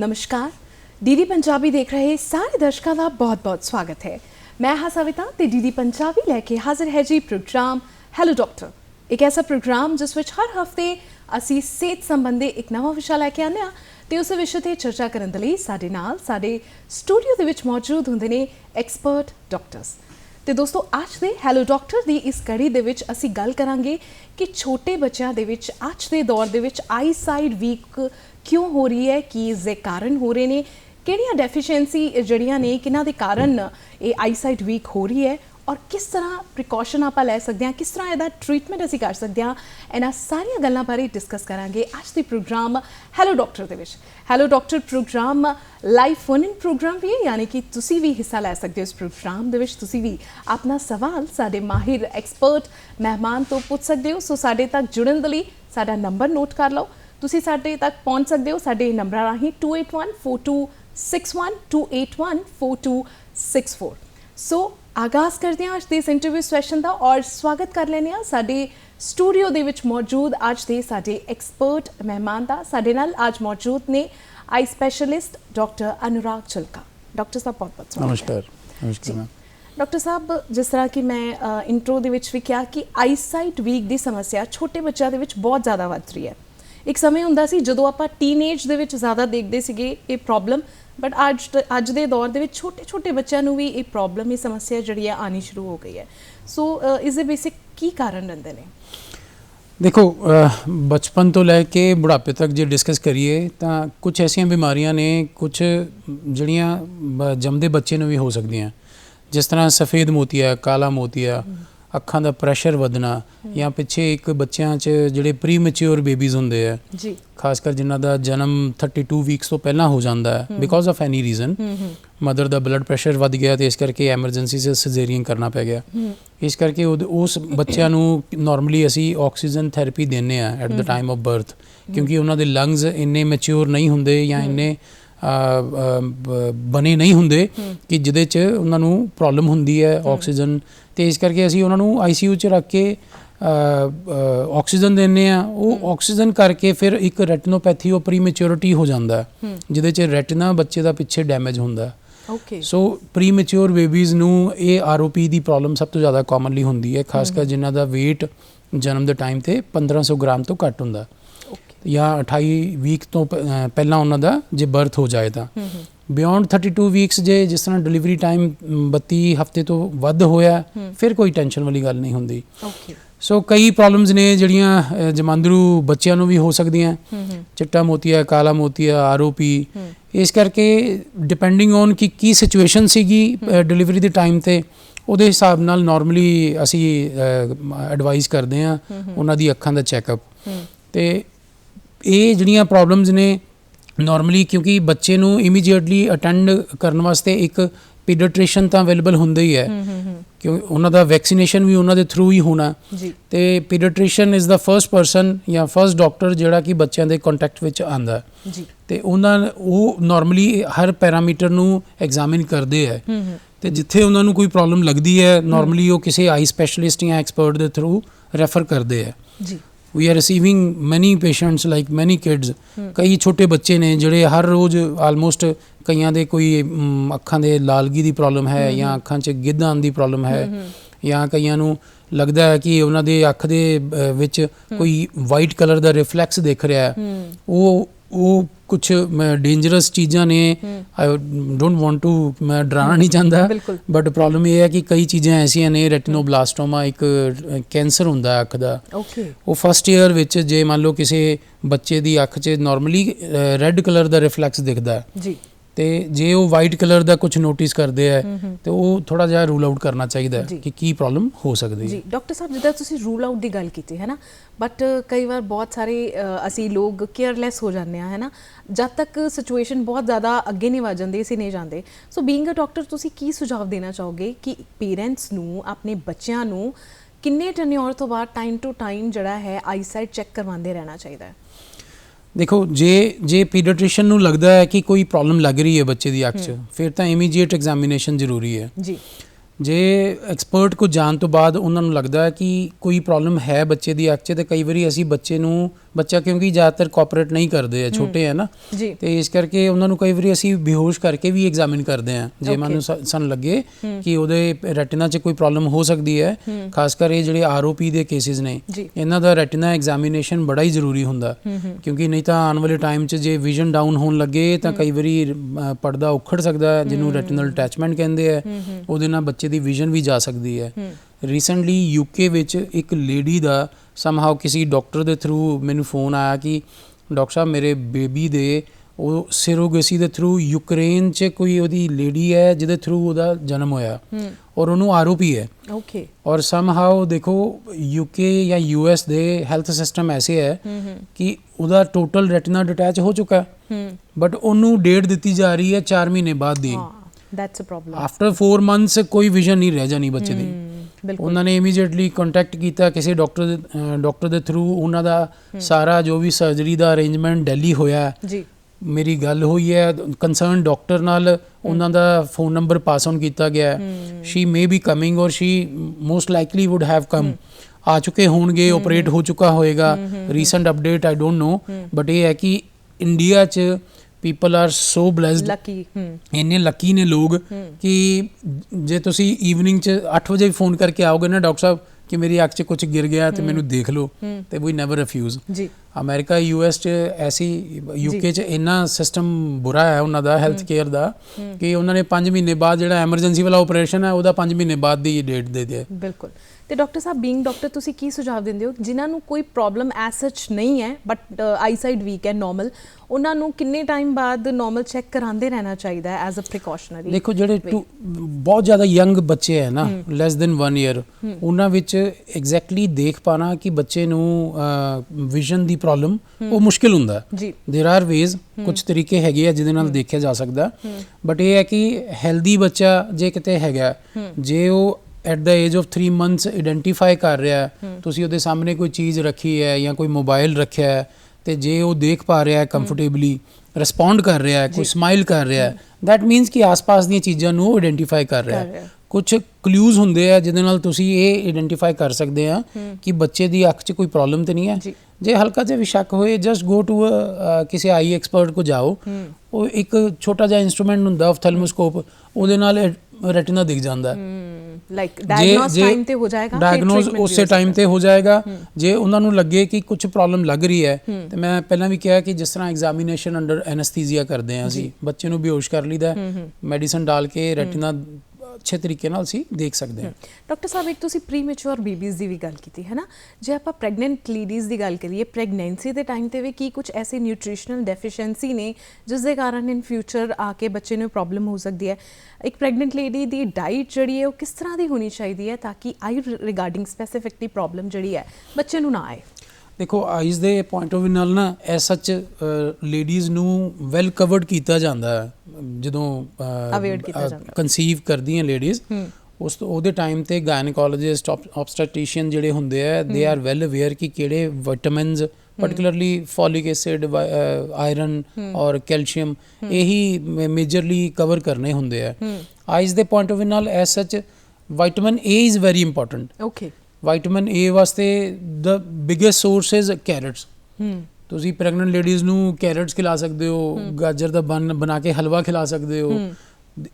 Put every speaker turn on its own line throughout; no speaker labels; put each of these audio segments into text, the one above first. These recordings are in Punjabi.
ਨਮਸਕਾਰ ਡੀਡੀ ਪੰਜਾਬੀ ਦੇਖ ਰਹੇ ਸਾਰੇ ਦਰਸ਼ਕਾਂ ਦਾ ਬਹੁਤ-ਬਹੁਤ ਸਵਾਗਤ ਹੈ ਮੈਂ ਹਾਂ ਸਵਿਤਾ ਤੇ ਡੀਡੀ ਪੰਜਾਬੀ ਲੈ ਕੇ ਹਾਜ਼ਰ ਹੈ ਜੀ ਪ੍ਰੋਗਰਾਮ ਹੈਲੋ ਡਾਕਟਰ ਇੱਕ ਐਸਾ ਪ੍ਰੋਗਰਾਮ ਜਿਸ ਵਿੱਚ ਹਰ ਹਫ਼ਤੇ ਅਸੀਂ ਸਿਹਤ ਸੰਬੰਧੀ ਇੱਕ ਨਵਾਂ ਵਿਸ਼ਾ ਲੈ ਕੇ ਆਉਂਦੇ ਹਾਂ ਤੇ ਉਸ ਵਿਸ਼ੇ ਤੇ ਚਰਚਾ ਕਰਨ ਦੇ ਲਈ ਸਾਡੇ ਨਾਲ ਸਾਡੇ ਸਟੂਡੀਓ ਦੇ ਵਿੱਚ ਮੌਜੂਦ ਹੁੰਦੇ ਨੇ ਐਕਸਪਰਟ ਡਾਕਟਰਸ ਤੇ ਦੋਸਤੋ ਅੱਜ ਦੇ ਹੈਲੋ ਡਾਕਟਰ ਦੀ ਇਸ ਕੜੀ ਦੇ ਵਿੱਚ ਅਸੀਂ ਗੱਲ ਕਰਾਂਗੇ ਕਿ ਛੋਟੇ ਬੱਚਿਆਂ ਦੇ ਵਿੱਚ ਅੱਜ ਦੇ ਦੌਰ ਦੇ ਵਿੱਚ ਆਈ ਸਾਈਡ ਵੀਕ ਕਿਉਂ ਹੋ ਰਹੀ ਹੈ? ਕੀ ਇਸ ਦੇ ਕਾਰਨ ਹੋ ਰਹੇ ਨੇ? ਕਿਹੜੀਆਂ ਡੈਫੀਸ਼ੀਐਂਸੀ ਜਿਹੜੀਆਂ ਨੇ, ਕਿਹਨਾਂ ਦੇ ਕਾਰਨ ਇਹ ਆਈਸਾਈਡ ਵੀਕ ਹੋ ਰਹੀ ਹੈ? ਔਰ ਕਿਸ ਤਰ੍ਹਾਂ ਪ੍ਰੀਕਾਸ਼ਨ ਆਪਾਂ ਲੈ ਸਕਦੇ ਹਾਂ? ਕਿਸ ਤਰ੍ਹਾਂ ਇਹਦਾ ਟ੍ਰੀਟਮੈਂਟ ਅਸੀਂ ਕਰ ਸਕਦੇ ਹਾਂ? ਇਹਨਾਂ ਸਾਰੀਆਂ ਗੱਲਾਂ ਬਾਰੇ ਡਿਸਕਸ ਕਰਾਂਗੇ ਅੱਜ ਦੇ ਪ੍ਰੋਗਰਾਮ ਹੈਲੋ ਡਾਕਟਰ ਦੇ ਵਿੱਚ। Hello doctor programme live phone in programme ਵੀ ਹੈ, ਯਾਨੀ ਕਿ ਤੁਸੀਂ ਵੀ ਹਿੱਸਾ ਲੈ ਸਕਦੇ ਹੋ ਇਸ ਪ੍ਰੋਗਰਾਮ ਦੇ ਵਿੱਚ। ਤੁਸੀਂ ਵੀ ਆਪਣਾ ਸਵਾਲ ਸਾਡੇ ਮਾਹਿਰ ਐਕਸਪਰਟ ਮਹਿਮਾਨ ਤੋਂ ਪੁੱਛ ਸਕਦੇ ਹੋ। ਸੋ ਸਾਡੇ ਤੱਕ ਜੁੜਨ ਦੇ ਲਈ ਸਾਡਾ ਨੰਬਰ ਨੋਟ ਕਰ ਲਓ। ਤੁਸੀਂ ਸਾਡੇ ਤੱਕ ਪਹੁੰਚ ਸਕਦੇ ਹੋ ਸਾਡੇ ਨੰਬਰਾਂ ਰਾਹੀਂ 281421281424 ਸੋ ਆਗਾਜ਼ ਕਰਦੇ ਹਾਂ ਅੱਜ ਦੇ ਇਸ ਇੰਟਰਵਿਊ ਸੈਸ਼ਨ ਦਾ ਔਰ ਸਵਾਗਤ ਕਰ ਲੈਂਦੇ ਹਾਂ ਸਾਡੇ ਸਟੂਡੀਓ ਦੇ ਵਿੱਚ ਮੌਜੂਦ ਅੱਜ ਦੇ ਸਾਡੇ ਐਕਸਪਰਟ ਮਹਿਮਾਨ ਦਾ। ਸਾਡੇ ਨਾਲ ਅੱਜ ਮੌਜੂਦ ਨੇ eye specialist doctor Anurag Chalka doctor ਸਾਹਿਬ ਬਹੁਤ ਬਹੁਤ
ਨਮਸਕਾਰ ਨਮਸਕਾਰ
ਡਾਕਟਰ ਸਾਹਿਬ ਜਿਸ ਤਰ੍ਹਾਂ ਕਿ ਮੈਂ ਇੰਟਰੋ ਦੇ ਵਿੱਚ ਵੀ ਕਿਹਾ ਕਿ ਆਈਸਾਈਟ ਵੀਕ ਦੀ ਸਮੱਸਿਆ ਛੋਟੇ ਬੱਚਿਆਂ ਦੇ ਵਿੱਚ ਬਹੁਤ ਜ਼ਿਆਦਾ ਵੱਧ ਰਹੀ ਹੈ। ਇੱਕ ਸਮੇਂ ਹੁੰਦਾ ਸੀ ਜਦੋਂ ਆਪਾਂ ਟੀਨੇਜ ਦੇ ਵਿੱਚ ਜ਼ਿਆਦਾ ਦੇਖਦੇ ਸੀਗੇ ਇਹ ਪ੍ਰੋਬਲਮ ਬਟ ਅੱਜ ਅੱਜ ਦੇ ਦੌਰ ਦੇ ਵਿੱਚ ਛੋਟੇ ਛੋਟੇ ਬੱਚਿਆਂ ਨੂੰ ਵੀ ਇਹ ਪ੍ਰੋਬਲਮ ਇਹ ਸਮੱਸਿਆ ਜਿਹੜੀ ਆ ਆਣੀ ਸ਼ੁਰੂ ਹੋ ਗਈ ਹੈ। ਸੋ ਇਸ ਦੇ ਬੇਸਿਕ ਕੀ ਕਾਰਨ ਰਹਿੰਦੇ ਨੇ?
ਦੇਖੋ ਬਚਪਨ ਤੋਂ ਲੈ ਕੇ ਬੁਢਾਪੇ ਤੱਕ ਜੇ ਡਿਸਕਸ ਕਰੀਏ, ਤਾਂ ਕੁਝ ਐਸੀਆਂ ਬਿਮਾਰੀਆਂ ਨੇ ਕੁਝ ਜਿਹੜੀਆਂ ਜੰਮਦੇ ਬੱਚੇ ਨੂੰ ਵੀ ਹੋ ਸਕਦੀਆਂ। ਜਿਸ ਤਰ੍ਹਾਂ ਸਫੇਦ ਮੋਤੀਆ, ਕਾਲਾ ਮੋਤੀਆ ਅੱਖਾਂ ਦਾ ਪ੍ਰੈਸ਼ਰ ਵਧਣਾ ਜਾਂ ਪਿੱਛੇ ਇੱਕ ਬੱਚਿਆਂ 'ਚ ਜਿਹੜੇ ਪ੍ਰੀ ਮੈਚੁਰ ਬੇਬੀਜ਼ ਹੁੰਦੇ ਆ
ਜੀ।
ਖਾਸ ਕਰ ਜਿਨ੍ਹਾਂ ਦਾ ਜਨਮ 32 ਵੀਕਸ ਤੋਂ ਪਹਿਲਾਂ ਹੋ ਜਾਂਦਾ ਹੈ because of
any reason
mother the blood pressure ਵੱਧ ਗਿਆ ਤੇ ਇਸ ਕਰਕੇ ਐਮਰਜੈਂਸੀ ਸੇ ਸਿਜ਼ੇਰੀਅਨ ਕਰਨਾ ਪੈ ਗਿਆ। ਇਸ ਕਰਕੇ ਉਸ ਬੱਚਿਆਂ ਨੂੰ ਨਾਰਮਲੀ ਅਸੀਂ ਆਕਸੀਜਨ ਥੈਰੇਪੀ ਦਿੰਨੇ ਆ at the time of birth ਕਿਉਂਕਿ ਉਹਨਾਂ ਦੇ ਲੰਗਸ ਇੰਨੇ ਮੈਚੁਰ ਨਹੀਂ ਹੁੰਦੇ ਜਾਂ ਇੰਨੇ ਬਣੇ ਨਹੀਂ ਹੁੰਦੇ ਕਿ ਜਿਹਦੇ 'ਚ ਉਹਨਾਂ ਨੂੰ ਪ੍ਰੋਬਲਮ ਹੁੰਦੀ ਹੈ ਆਕਸੀਜਨ ਤੇ ਇਸ ਕਰਕੇ ਅਸੀਂ ਉਹਨਾਂ ਨੂੰ ਆਈਸੀਯੂ 'ਚ ਰੱਖ ਕੇ ਆਕਸੀਜਨ ਦਿੰਨੇ ਆ ਉਹ ਆਕਸੀਜਨ ਕਰਕੇ ਫਿਰ ਇੱਕ ਰੈਟੀਨੋਪੈਥੀ ਉਹ ਪ੍ਰੀਮੈਚੁਰਿਟੀ ਹੋ ਜਾਂਦਾ ਜਿਹਦੇ 'ਚ ਰੈਟਿਨਾ ਬੱਚੇ ਦਾ ਪਿੱਛੇ ਡੈਮੇਜ ਹੁੰਦਾ।
ਓਕੇ
ਸੋ ਪ੍ਰੀਮੈਚੁਰ ਬੇਬੀਜ਼ ਨੂੰ ਇਹ ਆਰਓਪੀ ਦੀ ਪ੍ਰੋਬਲਮ ਸਭ ਤੋਂ ਜ਼ਿਆਦਾ ਕਾਮਨਲੀ ਹੁੰਦੀ ਹੈ ਖਾਸ ਕਰ ਜਿਨ੍ਹਾਂ ਦਾ weight ਜਨਮ ਦੇ ਟਾਈਮ ਤੇ 1500 ਗ੍ਰਾਮ ਤੋਂ ਘੱਟ ਹੁੰਦਾ ਜਾਂ 28 ਵੀਕ ਤੋਂ ਪਹਿਲਾਂ ਉਹਨਾਂ ਦਾ ਜੇ ਬਰਥ ਹੋ ਜਾਏ ਤਾਂ। ਬਿਯੋਂਡ 32 ਵੀਕਸ ਜੇ ਜਿਸ ਤਰ੍ਹਾਂ ਡਿਲੀਵਰੀ ਟਾਈਮ 32 ਹਫ਼ਤੇ ਤੋਂ ਵੱਧ ਹੋਇਆ। ਫਿਰ ਕੋਈ ਟੈਨਸ਼ਨ ਵਾਲੀ ਗੱਲ ਨਹੀਂ ਹੁੰਦੀ।
ਓਕੇ
ਸੋ ਕਈ ਪ੍ਰੋਬਲਮਸ ਨੇ ਜਿਹੜੀਆਂ ਜਮਾਂਦਰੂ ਬੱਚਿਆਂ ਨੂੰ ਵੀ ਹੋ ਸਕਦੀਆਂ। ਚਿੱਟਾ ਮੋਤੀਆ ਕਾਲਾ ਮੋਤੀਆ ਆਰਓਪੀ ਇਸ ਕਰਕੇ ਡਿਪੈਂਡਿੰਗ ਔਨ ਕਿ ਕੀ ਸਿਚੁਏਸ਼ਨ ਸੀਗੀ ਡਿਲੀਵਰੀ ਦੇ ਟਾਈਮ ਤੇ ਉਹਦੇ ਹਿਸਾਬ ਨਾਲ ਨਾਰਮਲੀ ਅਸੀਂ ਐਡਵਾਈਸ ਕਰਦੇ ਹਾਂ ਉਹਨਾਂ ਦੀ ਅੱਖਾਂ ਦਾ ਚੈੱਕਅਪ ਤੇ ਇਹ ਜਿਹੜੀਆਂ ਪ੍ਰੋਬਲਮਸ ਨੇ ਨਾਰਮਲੀ ਕਿਉਂਕਿ ਬੱਚੇ ਨੂੰ ਇਮੀਡੀਏਟਲੀ ਅਟੈਂਡ ਕਰਨ ਵਾਸਤੇ ਇੱਕ ਪੀਡੀਆਟ੍ਰੀਸ਼ੀਅਨ ਤਾਂ ਅਵੇਲੇਬਲ ਹੁੰਦਾ ਹੀ ਹੈ। ਕਿਉਂ ਉਹਨਾਂ ਦਾ ਵੈਕਸੀਨੇਸ਼ਨ ਵੀ ਉਹਨਾਂ ਦੇ ਥਰੂ ਹੀ ਹੋਣਾ। ਤੇ paediatrician is the first person ਜਾਂ ਫਰਸਟ ਡਾਕਟਰ ਜਿਹੜਾ ਕਿ ਬੱਚਿਆਂ ਦੇ ਕੰਟੈਕਟ ਵਿੱਚ ਆਂਦਾ ਹੈ।
ਜੀ।
ਤੇ ਉਹਨਾਂ ਉਹ ਨਾਰਮਲੀ ਹਰ ਪੈਰਾਮੀਟਰ ਨੂੰ ਐਗਜ਼ਾਮਿਨ ਕਰਦੇ ਹੂੰ। ਤੇ ਜਿੱਥੇ ਉਹਨਾਂ ਨੂੰ ਕੋਈ ਪ੍ਰੋਬਲਮ ਲੱਗਦੀ ਹੈ ਨਾਰਮਲੀ ਉਹ ਕਿਸੇ ਆਈ ਸਪੈਸ਼ਲਿਸਟ ਜਾਂ ਐਕਸਪਰਟ ਦੇ ਥਰੂ ਰੈਫਰ ਕਰਦੇ ਹੈ।
ਜੀ।
We are receiving many patients like many kids ਕਈ ਛੋਟੇ ਬੱਚੇ ਨੇ ਜਿਹੜੇ ਹਰ ਰੋਜ਼ ਆਲਮੋਸਟ ਕਈਆਂ ਦੇ ਕੋਈ ਅੱਖਾਂ ਦੇ ਲਾਲਗੀ ਦੀ ਪ੍ਰੋਬਲਮ ਹੈ ਜਾਂ ਅੱਖਾਂ 'ਚ ਗਿੱਧ ਆਉਣ ਦੀ ਪ੍ਰੋਬਲਮ ਹੈ ਜਾਂ ਕਈਆਂ ਨੂੰ ਲੱਗਦਾ ਹੈ ਕਿ ਉਹਨਾਂ ਦੇ ਅੱਖ ਦੇ ਵਿੱਚ ਕੋਈ ਵਾਈਟ ਕਲਰ ਦਾ ਰਿਫਲੈਕਸ ਦਿਖ ਰਿਹਾ ਹੂੰ। ਉਹ ਉਹ ਕੁਝ ਡੇਂਜਰਸ ਚੀਜ਼ਾਂ ਨੇ ਆਈ ਡੋਨਟ ਵਾਂਟ ਟੂ ਮੈਂ ਡਰਾਣਾ ਨਹੀਂ ਚਾਹੁੰਦਾ। ਬਟ ਪ੍ਰੋਬਲਮ ਇਹ ਹੈ ਕਿ ਕਈ ਚੀਜ਼ਾਂ ਐਸੀਆਂ ਨੇ ਰੈਟਿਨੋਬਲਾਸਟੋਮਾ ਇੱਕ ਕੈਂਸਰ ਹੁੰਦਾ ਅੱਖ ਦਾ।
ਓਕੇ
ਉਹ ਫਸਟ ਈਅਰ ਵਿੱਚ ਜੇ ਮੰਨ ਲਓ ਕਿਸੇ ਬੱਚੇ ਦੀ ਅੱਖ 'ਚ ਨਾਰਮਲੀ ਰੈੱਡ ਕਲਰ ਦਾ ਰਿਫਲੈਕਸ ਦਿਖਦਾ।
ਜੀ।
ਤੇ ਜੇ ਉਹ ਵਾਈਟ ਕਲਰ ਦਾ ਕੁਝ ਨੋਟਿਸ ਕਰਦੇ ਆ ਤੇ ਉਹ ਥੋੜਾ ਜਿਹਾ ਰੂਲ ਆਊਟ ਕਰਨਾ ਚਾਹੀਦਾ। ਕਿ ਕੀ ਪ੍ਰੋਬਲਮ ਹੋ ਸਕਦੀ ਹੈ।
ਜੀ ਡਾਕਟਰ ਸਾਹਿਬ ਜਿੱਦਾਂ ਤੁਸੀਂ ਰੂਲ ਆਊਟ ਦੀ ਗੱਲ ਕੀਤੀ ਹੈ ਨਾ? ਬਟ ਕਈ ਵਾਰ ਬਹੁਤ ਸਾਰੇ ਅਸੀਂ ਲੋਕ ਕੇਅਰਲੈਸ ਹੋ ਜਾਂਦੇ ਆ ਹੈ ਨਾ? ਜਦ ਤੱਕ ਸਿਚੁਏਸ਼ਨ ਬਹੁਤ ਜ਼ਿਆਦਾ ਅੱਗੇ ਨਹੀਂ ਵਧ ਜਾਂਦੀ ਅਸੀਂ ਨਹੀਂ ਜਾਂਦੇ। ਸੋ ਬੀਇੰਗ ਅ ਡਾਕਟਰ ਤੁਸੀਂ ਕੀ ਸੁਝਾਅ ਦੇਣਾ ਚਾਹੋਗੇ ਕਿ ਪੇਰੈਂਟਸ ਨੂੰ ਆਪਣੇ ਬੱਚਿਆਂ ਨੂੰ ਕਿੰਨੇ ਟੈਨਿਓਰ ਤੋਂ ਬਾਅਦ ਟਾਈਮ ਟੂ ਟਾਈਮ ਜਿਹੜਾ ਹੈ ਆਈਸਾਈਟ ਚੈੱਕ ਕਰਵਾਉਂਦੇ ਰਹਿਣਾ ਚਾਹੀਦਾ ਹੈ?
ਦੇਖੋ ਜੇ ਜੇ ਪੀਡੀਆਟ੍ਰੀਸ਼ੀਅਨ ਨੂੰ ਲੱਗਦਾ ਹੈ ਕਿ ਕੋਈ ਪ੍ਰੋਬਲਮ ਲੱਗ ਰਹੀ ਹੈ ਬੱਚੇ ਦੀ ਅੱਖ 'ਚ ਫਿਰ ਤਾਂ ਇਮੀਡੀਏਟ ਐਗਜ਼ਾਮੀਨੇਸ਼ਨ ਜ਼ਰੂਰੀ ਹੈ।
ਜੀ।
ਜੇ ਐਕਸਪਰਟ ਕੋ ਜਾਣ ਤੋਂ ਬਾਅਦ ਉਹਨਾਂ ਨੂੰ ਲੱਗਦਾ ਹੈ ਕਿ ਕੋਈ ਪ੍ਰੋਬਲਮ ਹੈ ਬੱਚੇ ਦੀ ਅੱਖ 'ਚ ਤੇ ਕਈ ਵਾਰੀ ਅਸੀਂ ਬੱਚੇ ਨੂੰ ਬੱਚਾ ਕਿਉਂਕਿ ਜ਼ਿਆਦਾਤਰ ਕੋਆਪਰੇਟ ਨਹੀਂ ਕਰਦੇ ਆ ਛੋਟੇ ਆ ਨਾ।
ਜੀ।
ਤੇ ਇਸ ਕਰਕੇ ਉਹਨਾਂ ਨੂੰ ਕਈ ਵਾਰੀ ਅਸੀਂ ਬੇਹੋਸ਼ ਕਰਕੇ ਵੀ ਐਗਜ਼ਾਮਿਨ ਕਰਦੇ ਆ। ਜੇ. ਮੈਨੂੰ ਸ- ਸਾਨੂੰ ਲੱਗੇ ਕਿ ਉਹਦੇ ਰੈਟਿਨਾ 'ਚ ਕੋਈ ਪ੍ਰੋਬਲਮ ਹੋ ਸਕਦੀ ਹੈ ਖਾਸ ਕਰ ਇਹ ਜਿਹੜੇ ਆਰਓਪੀ ਦੇ ਕੇਸਿਸ ਨੇ
ਜੀ।
ਇਹਨਾਂ ਦਾ ਰੈਟਿਨਾ ਐਗਜ਼ਾਮੀਨੇਸ਼ਨ ਬੜਾ ਹੀ ਜ਼ਰੂਰੀ ਹੁੰਦਾ। ਕਿਉਂਕਿ ਨਹੀਂ ਤਾਂ ਆਉਣ ਵਾਲੇ ਟਾਈਮ 'ਚ ਜੇ ਵਿਜ਼ਨ ਡਾਊਨ ਹੋਣ ਲੱਗੇ ਤਾਂ ਕਈ ਵਾਰੀ ਅ, ਪਰਦਾ ਉਖੜ ਸਕਦਾ ਹੈ ਜਿਹਨੂੰ ਰੈਟਿਨਲ ਅਟੈਚਮੈਂਟ ਕਹਿੰਦੇ ਆ। ਉਹਦੇ ਨਾਲ ਬੱਚੇ ਦੀ ਵਿਜ਼ਨ ਵੀ ਜਾ ਸਕਦੀ ਹੈ। ਰੀਸੈਂਟਲੀ ਯੂਕੇ ਵਿੱਚ ਇੱਕ ਲੇਡੀ ਦਾ ਸਮਹਾਉ ਕਿਸੇ ਡਾਕਟਰ ਦੇ ਥਰੂ ਮੈਨੂੰ ਫੋਨ ਆਇਆ ਕਿ ਡਾਕਟਰ ਸਾਹਿਬ ਮੇਰੇ ਬੇਬੀ ਦੇ ਉਹ ਸਿਰੋਗੇਸੀ ਦੇ ਥਰੂ ਯੂਕਰੇਨ 'ਚ ਕੋਈ ਉਹਦੀ ਲੇਡੀ ਹੈ ਜਿਹਦੇ ਥਰੂ ਉਹਦਾ ਜਨਮ ਹੋਇਆ। ਔਰ ਉਹਨੂੰ ਆਰਓਪੀ ਹੈ।
ਓਕੇ
ਔਰ ਸਮਹਾਉ ਦੇਖੋ ਯੂਕੇ ਜਾਂ ਯੂਐਸ ਦੇ ਹੈਲਥ ਸਿਸਟਮ ਐਸੇ ਹੈ ਕਿ ਉਹਦਾ ਟੋਟਲ ਰੈਟਿਨਾ ਡਿਟੈਚ ਹੋ ਚੁੱਕਾ ਬਟ ਉਹਨੂੰ ਡੇਟ ਦਿੱਤੀ ਜਾ ਰਹੀ ਹੈ 4 ਮਹੀਨੇ ਬਾਅਦ ਦੀ।
That's a problem
after 4 months ਕੋਈ ਵਿਜ਼ਨ ਨਹੀਂ ਰਹਿ ਜਾਣੀ ਬੱਚੇ ਦੀ। ਉਹਨਾਂ ਨੇ ਇਮੀਡੀਏਟਲੀ ਕੰਟੈਕਟ ਕੀਤਾ ਕਿਸੇ ਡਾਕਟਰ ਦੇ ਡਾਕਟਰ ਦੇ ਥਰੂ ਉਹਨਾਂ ਦਾ ਸਾਰਾ ਜੋ ਵੀ ਸਰਜਰੀ ਦਾ ਅਰੇਂਜਮੈਂਟ ਦਿੱਲੀ ਹੋਇਆ।
ਜੀ।
ਮੇਰੀ ਗੱਲ ਹੋਈ ਹੈ ਕੰਸਰਨ ਡਾਕਟਰ ਨਾਲ ਉਹਨਾਂ ਦਾ ਫੋਨ ਨੰਬਰ ਪਾਸ ਔਨ ਕੀਤਾ ਗਿਆ। She may be coming or she most likely would have come ਆ ਚੁੱਕੇ ਹੋਣਗੇ ਆਪਰੇਟ ਹੋ ਚੁੱਕਾ ਹੋਏਗਾ। Recent update I don't know but ਇਹ ਹੈ ਕਿ ਇੰਡੀਆ 'ਚ people are so
blessed lucky
ਇੰਨੇ ਲੱਕੀ ਨੇ ਲੋਕ ਕਿ ਜੇ ਤੁਸੀਂ ਈਵਨਿੰਗ 'ਚ 8 ਵਜੇ ਫੋਨ ਕਰਕੇ ਆਓਗੇ ਨਾ ਡਾਕਟਰ ਸਾਹਿਬ ਕਿ ਮੇਰੀ ਅੱਖ 'ਚ ਕੁਝ ਗਿਰ ਗਿਆ ਤੇ ਮੈਨੂੰ ਦੇਖ ਲਓ ਤੇ ਵੀ ਨੈਵਰ ਰਿਫਿਊਜ਼
ਜੀ।
ਅਮਰੀਕਾ ਯੂਐਸ 'ਚ ਐਸੀ ਯੂਕੇ 'ਚ ਇੰਨਾ ਸਿਸਟਮ ਬੁਰਾ ਹੈ ਉਹਨਾਂ ਦਾ ਹੈਲਥ ਕੇਅਰ ਦਾ ਕਿ ਉਹਨਾਂ ਨੇ 5 ਮਹੀਨੇ ਬਾਅਦ ਜਿਹੜਾ ਐਮਰਜੈਂਸੀ ਵਾਲਾ ਆਪਰੇਸ਼ਨ ਹੈ ਉਹਦਾ 5 ਮਹੀਨੇ ਬਾਅਦ ਦੀ ਡੇਟ ਦੇ ਦਿਆ।
ਬਿਲਕੁਲ। ਤੇ ਡਾਕਟਰ ਸਾਹਿਬ ਬੀਇੰਗ ਡਾਕਟਰ ਤੁਸੀਂ ਕੀ ਸੁਝਾਅ ਦਿੰਦੇ ਹੋ ਜਿਨ੍ਹਾਂ ਨੂੰ ਕੋਈ ਪ੍ਰੋਬਲਮ ਐਸ ਸੱਚ ਨਹੀਂ ਹੈ ਬਟ ਆਈਸਾਈਟ ਵੀਕ ਹੈ ਨਾਰਮਲ ਉਹਨਾਂ ਨੂੰ ਕਿੰਨੇ ਟਾਈਮ ਬਾਅਦ ਨਾਰਮਲ ਚੈੱਕ ਕਰਾਉਂਦੇ ਰਹਿਣਾ ਚਾਹੀਦਾ ਹੈ ਐਜ਼ ਅ ਪ੍ਰੀਕਾਸ਼ਨਰੀ
ਦੇਖੋ ਜਿਹੜੇ ਟੂ- ਬਹੁਤ ਜ਼ਿਆਦਾ ਯੰਗ ਬੱਚੇ ਹੈ ਨਾ ਲੈਸ ਦੈਨ 1 ਇਅਰ ਉਹਨਾਂ ਵਿੱਚ ਐਗਜ਼ੈਕਟਲੀ ਦੇਖ ਪਾਣਾ ਕਿ ਬੱਚੇ ਨੂੰ ਵਿਜ਼ਨ ਦੀ ਪ੍ਰੋਬਲਮ ਉਹ ਮੁਸ਼ਕਿਲ ਹੁੰਦਾ ਹੈ
ਜੀ
देयर आर ਵੇਜ਼ ਕੁਝ ਤਰੀਕੇ ਹੈਗੇ ਆ ਜਿਹਦੇ ਨਾਲ ਦੇਖਿਆ ਜਾ ਸਕਦਾ ਬਟ ਇਹ ਹੈ ਕਿ ਹੈਲਦੀ ਬੱਚਾ ਜੇ ਕਿਤੇ ਹੈਗਾ ਜੇ ਉਹ at the age of 3 months identify ਕਰ ਰਿਹਾ ਤੁਸੀਂ ਉਹਦੇ ਸਾਹਮਣੇ ਕੋਈ ਚੀਜ਼ ਰੱਖੀ ਹੈ ਜਾਂ ਕੋਈ ਮੋਬਾਈਲ ਰੱਖਿਆ ਹੈ ਤੇ ਜੇ ਉਹ ਦੇਖ ਪਾ ਰਿਹਾ ਹੈ ਕੰਫਰਟੇਬਲੀ ਰਿਸਪੌਂਡ ਕਰ ਰਿਹਾ ਹੈ ਕੋਈ ਸਮਾਈਲ ਕਰ ਰਿਹਾ ਹੈ ਦੈਟ ਮੀਨਸ ਕਿ ਆਸ-ਪਾਸ ਦੀਆਂ ਚੀਜ਼ਾਂ ਨੂੰ ਆਇਡੈਂਟੀਫਾਈ ਕਰ ਰਿਹਾ ਹੈ। ਕੁਝ ਕਲੂਜ਼ ਹੁੰਦੇ ਆ ਜਿਹਦੇ ਨਾਲ ਤੁਸੀਂ ਇਹ ਆਇਡੈਂਟੀਫਾਈ ਕਰ ਸਕਦੇ ਆ ਕਿ ਬੱਚੇ ਦੀ ਅੱਖ 'ਚ ਕੋਈ ਪ੍ਰੋਬਲਮ ਤੇ ਨਹੀਂ ਹੈ।
ਜੀ।
ਹਲਕਾ ਜਿਹਾ ਵੀ ਸ਼ੱਕ ਹੋਏ ਜਸਟ ਗੋ ਟੂ ਕਿਸੇ ਆਈ ਐਕਸਪਰਟ ਕੋ ਜਾਓ। ਉਹ ਇੱਕ ਛੋਟਾ ਜਿਹਾ ਇਨਸਟਰੂਮੈਂਟ ਹੁੰਦਾ ਆਫਥੈਲਮੋਸਕੋਪ ਉਹਦੇ ਨਾਲ ਰੈਟਿਨਾ ਦਿਖ ਜਾਂਦਾ। ਹੈ।
ਲਾਈਕ ਡਾਇਗਨੋਸ ਟਾਈਮ ਤੇ ਹੋ ਜਾਏਗਾ
ਡਾਇਗਨੋਸ ਉਸੇ ਟਾਈਮ ਤੇ ਹੋ ਜਾਏਗਾ। ਜੇ ਉਹਨਾਂ ਨੂੰ ਲੱਗੇ ਕਿ ਕੁਝ ਪ੍ਰੋਬਲਮ ਲੱਗ ਰਹੀ ਹੈ ਤੇ ਮੈਂ ਪਹਿਲਾਂ ਵੀ ਕਿਹਾ ਕਿ ਜਿਸ ਤਰ੍ਹਾਂ ਐਗਜ਼ਾਮੀਨੇਸ਼ਨ ਅੰਡਰ ਐਨਸਥੀਸੀਆ ਕਰਦੇ ਹਾਂ ਅਸੀਂ ਬੱਚੇ ਨੂੰ ਬੇਹੋਸ਼ ਕਰ ਲਈਦਾ ਮੈਡੀਸਨ ਡਾਲ ਕੇ ਰੈਟਿਨਾ ਅੱਛੇ ਤਰੀਕੇ ਨਾਲ ਅਸੀਂ ਦੇਖ ਸਕਦੇ ਹਾਂ।
ਡਾਕਟਰ ਸਾਹਿਬ, ਇੱਕ ਤੁਸੀਂ ਪ੍ਰੀਮੈਚੁਰ ਬੇਬੀਜ਼ ਦੀ ਵੀ ਗੱਲ ਕੀਤੀ, ਹੈ ਨਾ? ਜੇ ਆਪਾਂ ਪ੍ਰੈਗਨੈਂਟ ਲੇਡੀਜ਼ ਦੀ ਗੱਲ ਕਰੀਏ ਪ੍ਰੈਗਨੈਂਸੀ ਦੇ ਟਾਈਮ ਤੇ ਵੀ ਕੀ ਕੁਝ ਐਸੀ ਨਿਊਟ੍ਰੀਸ਼ਨਲ ਡੈਫੀਸ਼ੀਐਂਸੀ ਨੇ, ਜਿਸ ਦੇ ਕਾਰਨ ਇਨ ਫਿਊਚਰ ਆ ਕੇ ਬੱਚੇ ਨੂੰ ਪ੍ਰੋਬਲਮ ਹੋ ਸਕਦੀ ਹੈ? ਇੱਕ ਪ੍ਰੈਗਨੈਂਟ ਲੇਡੀ ਦੀ ਡਾਈਟ ਜਿਹੜੀ ਹੈ, ਉਹ ਕਿਸ ਤਰ੍ਹਾਂ ਦੀ ਹੋਣੀ ਚਾਹੀਦੀ ਹੈ, ਤਾਂ ਕਿ ਆਈ ਰਿਗਾਰਡਿੰਗ ਸਪੈਸੀਫਿਕਲੀ ਪ੍ਰੋਬਲਮ ਜਿਹੜੀ ਹੈ, ਬੱਚੇ ਨੂੰ ਨਾ ਆਏ?
ਦੇਖੋ ਆਈਜ਼ ਦੇ ਪੁਆਇੰਟ ਆਫ View ਨਾਲ ਨਾ ਐਸ ਸੱਚ ਲੇਡੀਜ਼ ਨੂੰ ਵੈਲ ਕਵਰਡ ਕੀਤਾ ਜਾਂਦਾ ਹੈ। ਜਦੋਂ। ਕਨਸੀਵ ਕਰਦੀਆਂ ਲੇਡੀਜ਼ ਉਸ ਤੋਂ ਉਹਦੇ ਟਾਈਮ ਤੇ ਗਾਇਨਕੋਲੋਜਿਸਟ ਆਬਸਟੈਟ੍ਰੀਸ਼ੀਅਨ ਜਿਹੜੇ ਹੁੰਦੇ ਆ ਦੇ ਆਰ ਵੈਲ ਅਵੇਅਰ ਕਿ ਕਿਹੜੇ vitamins particularly folic acid iron ਔਰ ਕੈਲਸ਼ੀਅਮ ਇਹੀ ਮੇਜਰਲੀ ਕਵਰ ਕਰਨੇ ਹੁੰਦੇ ਆ। ਆਈਜ਼ ਦੇ ਪੁਆਇੰਟ ਆਫ View ਨਾਲ as such vitamin A is very important
okay
vitamin A ਵਾਸਤੇ the biggest source is carrots
hmm
ਤੁਸੀਂ ਪ੍ਰੈਗਨੈਂਟ ਲੇਡੀਜ਼ ਨੂੰ ਕੈਰਟਸ ਖਿਲਾ ਸਕਦੇ ਹੋ ਗਾਜਰ ਦਾ ਬਨ ਬਣਾ ਕੇ ਹਲਵਾ ਖਿਲਾ ਸਕਦੇ ਹੋ।